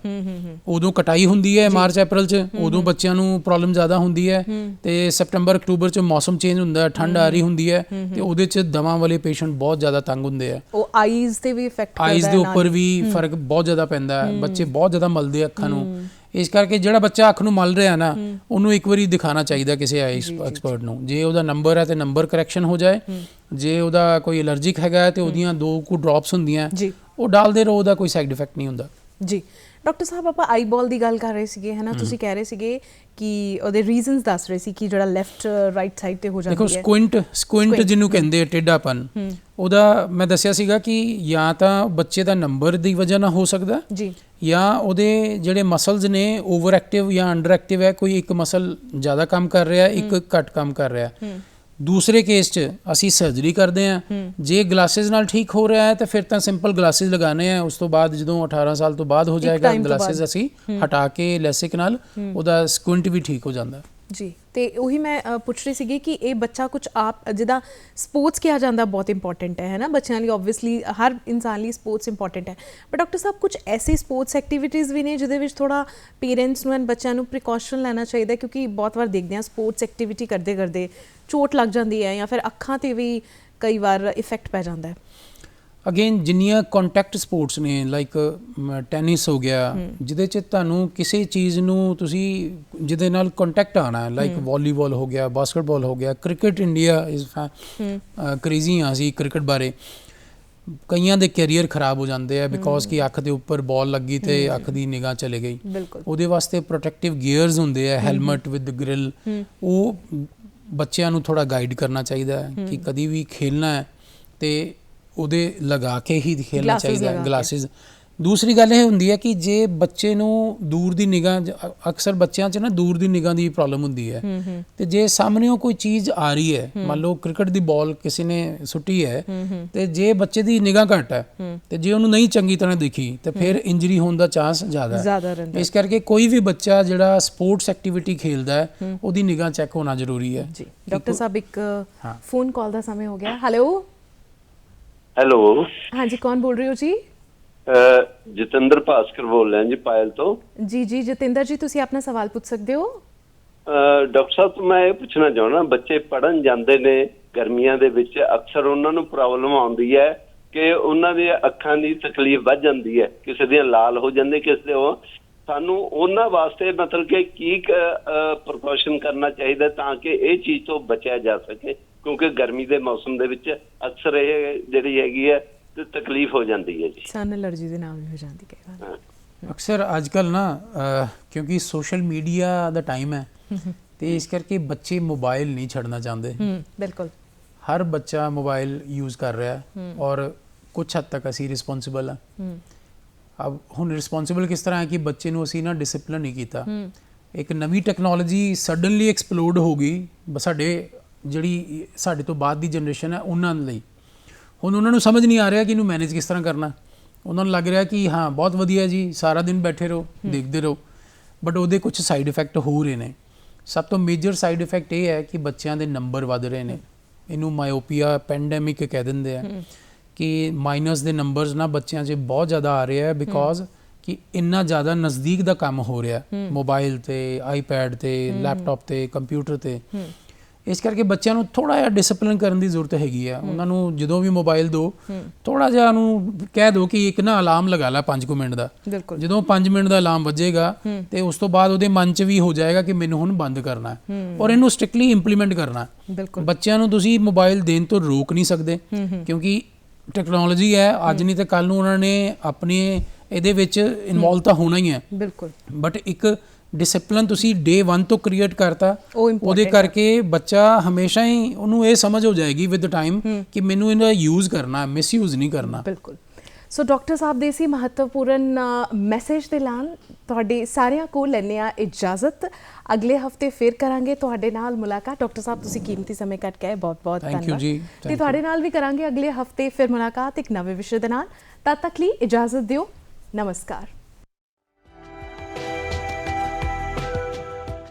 ਉਦੋਂ ਕਟਾਈ ਹੁੰਦੀ ਹੈ ਮਾਰਚ ਅਪ੍ਰੈਲ ਚ। ਉਦੋਂ ਬੱਚਿਆਂ ਨੂੰ ਪ੍ਰੋਬਲਮ ਜ਼ਿਆਦਾ ਹੁੰਦੀ ਹੈ। ਤੇ ਸਪਟੰਬਰ ਅਕਤੂਬਰ ਚ ਮੌਸਮ ਚੇਂਜ ਹੁੰਦਾ ਠੰਡ ਆ ਰਹੀ ਹੁੰਦੀ ਹੈ। ਤੇ ਉਹਦੇ ਚ ਦਵਾਂ ਵਾਲੇ ਪੇਸ਼ੈਂਟ ਬਹੁਤ ਜ਼ਿਆਦਾ ਤੰਗ ਹੁੰਦੇ ਆ।
ਉਹ ਆਈਜ਼ ਤੇ ਵੀ ਇਫੈਕਟ ਕਰਦਾ ਹੈ
ਆਈਜ਼ ਦੇ। ਉੱਪਰ ਵੀ ਫ਼ਰਕ ਬਹੁਤ ਜ਼ਿਆਦਾ ਪੈਂਦਾ ਹੈ। ਬੱਚੇ ਬਹੁਤ ਜ਼ਿਆਦਾ ਮਲਦੇ ਅੱਖਾਂ ਨੂੰ। ਇਸ ਕਰਕੇ ਜਿਹੜਾ ਬੱਚਾ ਅੱਖ ਨੂੰ ਮਲ ਰਿਹਾ ਨਾ ਉਹਨੂੰ ਇੱਕ ਵਾਰੀ ਦਿਖਾਣਾ ਚਾਹੀਦਾ ਕਿਸੇ ਆਈਸ ਐਕਸਪਰਟ ਨੂੰ। ਜੇ ਉਹਦਾ ਨੰਬਰ ਹੈ ਤੇ ਨੰਬਰ ਕਰੈਕਸ਼ਨ ਹੋ ਜਾਏ। ਜੇ ਉਹਦਾ ਕੋਈ ਅਲਰਜੀਕ ਹੈਗਾ ਤੇ ਉਹਦੀਆਂ ਦੋ ਕੁ ਡ੍ਰੌਪਸ ਹੁੰਦੀਆਂ। ਉਹ ਡਾਲਦੇ ਰਹੋ ਉਹਦਾ ਕੋਈ ਸਾਈਡ ਇਫੈਕਟ ਨਹੀਂ ਹੁੰਦਾ।
ਜੀ। ਡਾਕਟਰ ਸਾਹਿਬ ਆਪਾਂ ਆਈਬਾਲ ਦੀ ਗੱਲ ਕਰ ਰਹੇ ਸੀਗੇ ਹੈ ਨਾ? ਤੁਸੀਂ ਕਹਿ ਰਹੇ ਸੀਗੇ ਕਿ ਉਹਦੇ ਰੀਜ਼ਨਸ ਦੱਸ ਰਹੇ ਸੀ ਕਿ ਜਿਹੜਾ ਲੈਫਟ ਰਾਈਟ ਸਾਈਡ ਤੇ ਹੋ
ਦੇਖੋ
ਜਾਂਦੀ ਹੈ।
ਸਕੁਇੰਟ ਸਕੁਇੰਟ
Squint,
ਜਿਹਨੂੰ ਕਹਿੰਦੇ ਟੇਢਾਪਨ ਉਹਦਾ ਮੈਂ ਦੱਸਿਆ ਸੀਗਾ ਕਿ ਜਾਂ ਤਾਂ ਬੱਚੇ ਦਾ ਨੰਬਰ ਦੀ ਵਜ੍ਹਾ ਨਾਲ ਹੋ ਸਕਦਾ
ਜੀ।
ਜਾਂ ਉਹਦੇ ਜਿਹੜੇ ਮਸਲਸ ਨੇ ਓਵਰ ਐਕਟਿਵ ਜਾਂ ਅੰਡਰ ਐਕਟਿਵ ਹੈ ਕੋਈ ਇੱਕ ਮਸਲ ਜ਼ਿਆਦਾ ਕੰਮ ਕਰ ਰਿਹਾ ਇੱਕ ਘੱਟ ਕੰਮ ਕਰ ਰਿਹਾ। ਦੂਸਰੇ ਕੇਸ 'ਚ ਅਸੀਂ ਸਰਜਰੀ ਕਰਦੇ ਆ ਜੇ ਗਲਾਸਿਸ ਨਾਲ ਠੀਕ ਹੋ ਰਿਹਾ ਹੈ ਤਾਂ ਫਿਰ ਤਾਂ ਸਿੰਪਲ ਗਲਾਸਿਸ ਲਗਾਣੇ ਆ ਉਸ ਤੋਂ ਬਾਅਦ ਜਦੋਂ 18 ਸਾਲ ਤੋਂ ਬਾਅਦ ਹੋ ਜਾਏਗਾ ਗਲਾਸਿਸ। ਅਸੀਂ ਹਟਾ ਕੇ ਲੈਸਿਕ ਨਾਲ ਉਹਦਾ ਸਕੁਇੰਟ ਵੀ ਠੀਕ ਹੋ ਜਾਂਦਾ।
ਜੀ, ਤੇ ਉਹੀ ਮੈਂ ਪੁੱਛ ਰਹੀ ਸੀਗੀ ਕਿ ਇਹ ਬੱਚਾ ਕੁਝ ਆਪ, ਜਿੱਦਾਂ ਸਪੋਰਟਸ ਕਿਹਾ ਜਾਂਦਾ ਬਹੁਤ ਇੰਪੋਰਟੈਂਟ ਹੈ ਹੈ ਨਾ ਬੱਚਿਆਂ ਲਈ ਆਬਵੀਅਸਲੀ ਹਰ ਇਨਸਾਨ ਲਈ ਸਪੋਰਟਸ ਇੰਪੋਰਟੈਂਟ ਹੈ। ਪਰ ਡਾਕਟਰ ਸਾਹਿਬ ਕੁਝ ਐਸੀ ਸਪੋਰਟਸ ਐਕਟੀਵਿਟੀਜ਼ ਵੀ ਨੇ ਜਿਹਦੇ ਵਿੱਚ ਥੋੜਾ ਪੇਰੈਂਟਸ ਨੂੰ ਐਂਡ ਬੱਚਿਆਂ ਨੂੰ ਪ੍ਰੀਕਾਸ਼ਨ ਲੈਣਾ ਚਾਹੀਦਾ ਕਿਉਂਕਿ ਬਹੁਤ ਵਾਰ ਦੇਖਦੇ ਹਾਂ ਸਪੋਰਟਸ ਐਕਟੀਵਿਟੀ ਕਰਦੇ ਕਰਦੇ ਚੋਟ ਲੱਗ ਜਾਂਦੀ ਹੈ ਜਾਂ ਫਿਰ ਅੱਖਾਂ ਤੇ ਵੀ ਕਈ ਵਾਰ ਇਫੈਕਟ ਪੈ ਜਾਂਦਾ ਹੈ।
ਅਗੇਨ ਜਿੰਨੀਆਂ ਕੰਟੈਕਟ ਸਪੋਰਟਸ ਨੇ ਲਾਈਕ ਟੈਨਿਸ ਹੋ ਗਿਆ ਜਿਹਦੇ ਚ ਤੁਹਾਨੂੰ ਕਿਸੇ ਚੀਜ਼ ਨੂੰ ਤੁਸੀਂ ਜਿਹਦੇ ਨਾਲ ਕੰਟੈਕਟ ਆਣਾ ਲਾਈਕ ਵਾਲੀਬਾਲ ਹੋ। ਗਿਆ ਬਾਸਕਟਬਾਲ ਹੋ ਗਿਆ ਕ੍ਰਿਕਟ ਇੰਡੀਆ ਇਜ਼ ਕ੍ਰੇਜ਼ੀ ਆ ਸੀ ਕ੍ਰਿਕਟ ਬਾਰੇ। ਕਈਆਂ ਦੇ ਕੈਰੀਅਰ ਖਰਾਬ ਹੋ ਜਾਂਦੇ ਆ ਬਿਕੋਜ਼ ਕਿ ਅੱਖ ਦੇ ਉੱਪਰ ਬਾਲ ਲੱਗੀ ਤੇ ਅੱਖ ਦੀ ਨਿਗਾਹ ਚਲੇ ਗਈ। ਉਹਦੇ ਵਾਸਤੇ ਪ੍ਰੋਟੈਕਟਿਵ ਗੀਅਰਸ ਹੁੰਦੇ ਆ ਹੈਲਮਟ ਵਿਦ ਗ੍ਰਿਲ ਉਹ ਬੱਚਿਆਂ ਨੂੰ ਥੋੜਾ ਗਾਈਡ ਕਰਨਾ ਚਾਹੀਦਾ ਹੈ। ਕਿ ਕਦੀ ਵੀ ਖੇਲਣਾ ਹੈ ਤੇ ਉਹਦੇ ਲਗਾ ਕੇ ਹੀ ਖੇਲਣਾ
Glasses
ਚਾਹੀਦਾ
ਲਗਾ
ਹੈ
ਕੇ।
ਗਲਾਸਿਸ ਦੂਸਰੀ ਗੱਲ ਇਹ ਹੁੰਦੀ ਹੈ ਕਿ ਜੇ ਬੱਚੇ ਨੂੰ ਦੂਰ ਦੀ ਨਿਗਾਹ ਜ- ਅ- ਅਕਸਰ ਬੱਚਿਆਂ 'ਚ ਨਾ ਦੂਰ ਦੀ ਨਿਗਾਹ ਦੀ ਪ੍ਰੋਬਲਮ ਹੁੰਦੀ ਹੈ। ਤੇ ਜੇ ਸਾਹਮਣੇੋਂ ਕੋਈ ਚੀਜ਼ ਆ ਰਹੀ ਹੈ ਮੰਨ ਲਓ ਕ੍ਰਿਕਟ ਦੀ ਬਾਲ ਕਿਸੇ ਨੇ ਸੁੱਟੀ ਹੈ ਤੇ ਜੇ ਬੱਚੇ ਦੀ ਨਿਗਾਹ ਘੱਟ ਹੈ ਤੇ ਜੇ ਉਹਨੂੰ ਨਹੀਂ ਚੰਗੀ ਤਰ੍ਹਾਂ ਦਿਖੀ ਤੇ ਫਿਰ ਇੰਜਰੀ ਹੋਣ ਦਾ ਚਾਂਸ ਜ਼ਿਆਦਾ ਹੈ।
ਜ਼ਿਆਦਾ ਰਹਿੰਦਾ ਹੈ।
ਇਸ ਕਰਕੇ ਕੋਈ ਵੀ ਬੱਚਾ ਜਿਹੜਾ ਸਪੋਰਟਸ ਐਕਟੀਵਿਟੀ ਖੇਲਦਾ ਹੈ ਉਹਦੀ ਨਿਗਾਹ ਚੈੱਕ ਹੋਣਾ ਜ਼ਰੂਰੀ ਹੈ।
ਜੀ। ਡਾਕਟਰ ਸਾਹਿਬ ਇੱਕ
ਹਾਂ।
ਫੋਨ ਕਾਲ ਦਾ ਸਮੇਂ ਹੋ ਗਿਆ। Hello
hello.
ਹਾਂਜੀ ਕੌਣ ਬੋਲ ਰਹੇ ਹੋ ਜੀ?
ਜਤਿੰਦਰ ਭਾਸਕਰ ਬੋਲ ਰਿਹਾ ਜੀ ਪਾਇਲ ਤੋਂ।
ਜੀ ਜੀ ਜਤਿੰਦਰ ਜੀ ਤੁਸੀਂ ਆਪਣਾ ਸਵਾਲ ਪੁੱਛ ਸਕਦੇ ਹੋ?
ਡਾਕਟਰ ਸਾਹਿਬ ਤੋਂ ਮੈਂ ਇਹ ਪੁੱਛਣਾ ਚਾਹੁੰਦਾ ਬੱਚੇ ਪੜਨ ਜਾਂਦੇ ਨੇ ਗਰਮੀਆਂ ਦੇ ਵਿੱਚ ਅਕਸਰ ਉਹਨਾਂ ਨੂੰ ਪ੍ਰੋਬਲਮ ਆਉਂਦੀ ਹੈ ਕਿ ਉਹਨਾਂ ਦੀਆਂ ਅੱਖਾਂ ਦੀ ਤਕਲੀਫ ਵੱਧ ਜਾਂਦੀ ਹੈ ਕਿਸੇ ਦੀਆਂ ਲਾਲ ਹੋ ਜਾਂਦੇ ਕਿਸੇ ਦੇ ਉਹ। ਸਾਨੂੰ ਉਹਨਾਂ ਵਾਸਤੇ ਮਤਲਬ ਕਿ ਕੀ ਪ੍ਰੀਕਾਸ਼ਨ ਕਰਨਾ ਚਾਹੀਦਾ ਤਾਂ ਕਿ ਇਹ ਚੀਜ਼ ਤੋਂ ਬਚਿਆ ਜਾ ਸਕੇ। ਕਿਉਂਕਿ ਗਰਮੀ ਦੇ ਮੌਸਮ ਦੇ ਵਿੱਚ ਅਕਸਰ ਇਹ ਜਿਹੜੀ ਹੈਗੀ ਹੈ ਤੇ ਤਕਲੀਫ ਹੋ ਜਾਂਦੀ ਹੈ ਜੀ।
ਸਨ ਐਲਰਜੀ ਦੇ ਨਾਲ ਵੀ ਹੋ ਜਾਂਦੀ ਕਈ ਵਾਰ।
ਅਕਸਰ ਅੱਜ ਕੱਲ ਨਾ ਕਿਉਂਕਿ ਸੋਸ਼ਲ ਮੀਡੀਆ ਦਾ ਟਾਈਮ ਹੈ ਤੇ ਇਸ ਕਰਕੇ ਬੱਚੇ ਮੋਬਾਈਲ ਨਹੀਂ ਛੱਡਣਾ ਚਾਹੁੰਦੇ।
ਹੂੰ ਬਿਲਕੁਲ।
ਹਰ ਬੱਚਾ ਮੋਬਾਈਲ ਯੂਜ਼ ਕਰ ਰਿਹਾ ਹੈ ਔਰ ਕੁਝ ਹੱਦ ਤੱਕ ਅਸੀਂ ਰਿਸਪੌਂਸਿਬਲ ਹਾਂ।
ਹੂੰ
ਅਬ ਹੁਣ ਰਿਸਪੌਂਸਿਬਲ ਕਿਸ ਤਰ੍ਹਾਂ ਹੈ ਕਿ ਬੱਚੇ ਨੂੰ ਅਸੀਂ ਨਾ ਡਿਸਪਲਿਨ ਨਹੀਂ ਕੀਤਾ। ਇੱਕ ਨਵੀਂ ਟੈਕਨੋਲੋਜੀ ਸਡਨਲੀ ਐਕਸਪਲੋਡ ਹੋ ਗਈ ਸਾਡੇ ਜਿਹੜੀ ਸਾਡੇ ਤੋਂ ਬਾਅਦ ਦੀ ਜਨਰੇਸ਼ਨ ਹੈ ਉਹਨਾਂ ਲਈ। ਹੁਣ ਉਹਨਾਂ ਨੂੰ ਸਮਝ ਨਹੀਂ ਆ ਰਿਹਾ ਕਿ ਇਹਨੂੰ ਮੈਨੇਜ ਕਿਸ ਤਰ੍ਹਾਂ ਕਰਨਾ। ਉਹਨਾਂ ਨੂੰ ਲੱਗ ਰਿਹਾ ਕਿ ਹਾਂ ਬਹੁਤ ਵਧੀਆ ਜੀ ਸਾਰਾ ਦਿਨ ਬੈਠੇ ਰਹੋ ਦੇਖਦੇ ਰਹੋ। ਬਟ ਉਹਦੇ ਕੁਝ ਸਾਈਡ ਇਫੈਕਟ ਹੋ ਰਹੇ ਨੇ। ਸਭ ਤੋਂ ਮੇਜਰ ਸਾਈਡ ਇਫੈਕਟ ਇਹ ਹੈ ਕਿ ਬੱਚਿਆਂ ਦੇ ਨੰਬਰ ਵਧ ਰਹੇ ਨੇ। ਇਹਨੂੰ ਮਾਇਓਪੀਆ ਪੈਂਡੈਮਿਕ ਕਹਿ ਦਿੰਦੇ ਆ। ਕਿ ਮਾਈਨਸ ਦੇ ਨੰਬਰਸ ਨਾ ਬੱਚਿਆਂ 'ਚ ਬਹੁਤ ਜ਼ਿਆਦਾ ਆ ਰਹੇ ਆ ਬਿਕੋਜ਼ ਕਿ ਇੰਨਾ ਜ਼ਿਆਦਾ ਨਜ਼ਦੀਕ ਦਾ ਕੰਮ ਹੋ ਰਿਹਾ। ਮੋਬਾਈਲ ਤੇ ਆਈਪੈਡ ਤੇ ਲੈਪਟਾਪ ਤੇ ਕੰਪਿਊਟਰ ਤੇ। ਇਸ ਕਰਕੇ ਬੱਚਿਆਂ ਨੂੰ ਥੋੜਾ ਜਿਹਾ ਡਿਸਪਲਿਨ ਕਰਨ ਦੀ ਜ਼ਰੂਰਤ ਹੈਗੀ ਆ। ਉਹਨਾਂ ਨੂੰ ਜਦੋਂ ਵੀ ਮੋਬਾਈਲ ਦਿਓ ਥੋੜਾ ਜਿਹਾ ਉਹਨੂੰ ਕਹਿ ਦਿਓ ਕਿ ਇੱਕ ਨਾ ਅਲਾਰਮ ਲਗਾ ਲੈ 5 ਮਿੰਟ ਦਾ। ਜਦੋਂ 5 ਮਿੰਟ ਦਾ ਅਲਾਰਮ ਵੱਜੇਗਾ ਤੇ ਉਸ ਤੋਂ ਬਾਅਦ ਉਹਦੇ ਮਨ 'ਚ ਵੀ ਹੋ ਜਾਏਗਾ ਕਿ ਮੈਨੂੰ ਹੁਣ ਬੰਦ ਕਰਨਾ ਹੈ। ਔਰ ਇਹਨੂੰ ਸਟ੍ਰਿਕਟਲੀ ਇੰਪਲੀਮੈਂਟ ਕਰਨਾ ਬੱਚਿਆਂ ਨੂੰ ਤੁਸੀਂ ਮੋਬਾਈਲ ਦੇਣ ਤੋਂ ਰੋਕ ਨਹੀਂ ਸਕਦੇ ਕਿਉਂਕਿ ਟੈਕਨੋਲੋਜੀ ਹੈ ਅੱਜ ਨਹੀਂ ਤੇ ਕੱਲ ਨੂੰ ਉਹਨਾਂ ਨੇ ਆਪਣੇ ਇਹਦੇ ਵਿੱਚ ਇਨਵੋਲਵ ਤਾਂ ਹੋਣਾ ਹੀ ਹੈ।
ਬਿਲਕੁਲ।
ਬਟ ਇੱਕ ਡਿਸਪਲਿਨ ਤੁਸੀਂ ਡੇ 1 ਤੋਂ ਕ੍ਰੀਏਟ ਕਰਤਾ
ਉਹ important
ਉਹਦੇ ਕਰਕੇ ਬੱਚਾ ਹਮੇਸ਼ਾ ਹੀ ਉਹਨੂੰ ਇਹ ਸਮਝ ਹੋ ਜਾਏਗੀ ਵਿਦ ਟਾਈਮ ਕਿ ਮੈਨੂੰ ਇਹਦਾ ਯੂਜ਼ ਕਰਨਾ ਮਿਸਯੂਜ਼ ਨਹੀਂ ਕਰਨਾ।
ਬਿਲਕੁਲ। ਸੋ ਡਾਕਟਰ ਸਾਹਿਬ ਦੇ ਸੀ ਮਹੱਤਵਪੂਰਨ ਮੈਸੇਜ ਦੇ ਨਾਲ ਤੁਹਾਡੇ ਸਾਰਿਆਂ ਕੋਲ ਲੈਣੇ ਆ ਇਜਾਜ਼ਤ। ਅਗਲੇ ਹਫ਼ਤੇ ਫੇਰ ਕਰਾਂਗੇ ਤੁਹਾਡੇ ਨਾਲ ਮੁਲਾਕਾਤ। ਡਾਕਟਰ ਸਾਹਿਬ ਤੁਸੀਂ ਕੀਮਤੀ ਸਮੇਂ ਕੱਢ ਕੇ ਆਏ ਬਹੁਤ ਬਹੁਤ
Thank you
ਧੰਨਵਾਦ।
ਜੀ,
ਤੇ ਤੁਹਾਡੇ ਨਾਲ ਵੀ ਕਰਾਂਗੇ ਅਗਲੇ ਹਫ਼ਤੇ ਫਿਰ ਮੁਲਾਕਾਤ ਇੱਕ ਨਵੇਂ ਵਿਸ਼ੇ ਦੇ ਨਾਲ। ਤਦ ਤੱਕ ਲਈ ਇਜਾਜ਼ਤ ਦਿਓ। ਨਮਸਕਾਰ।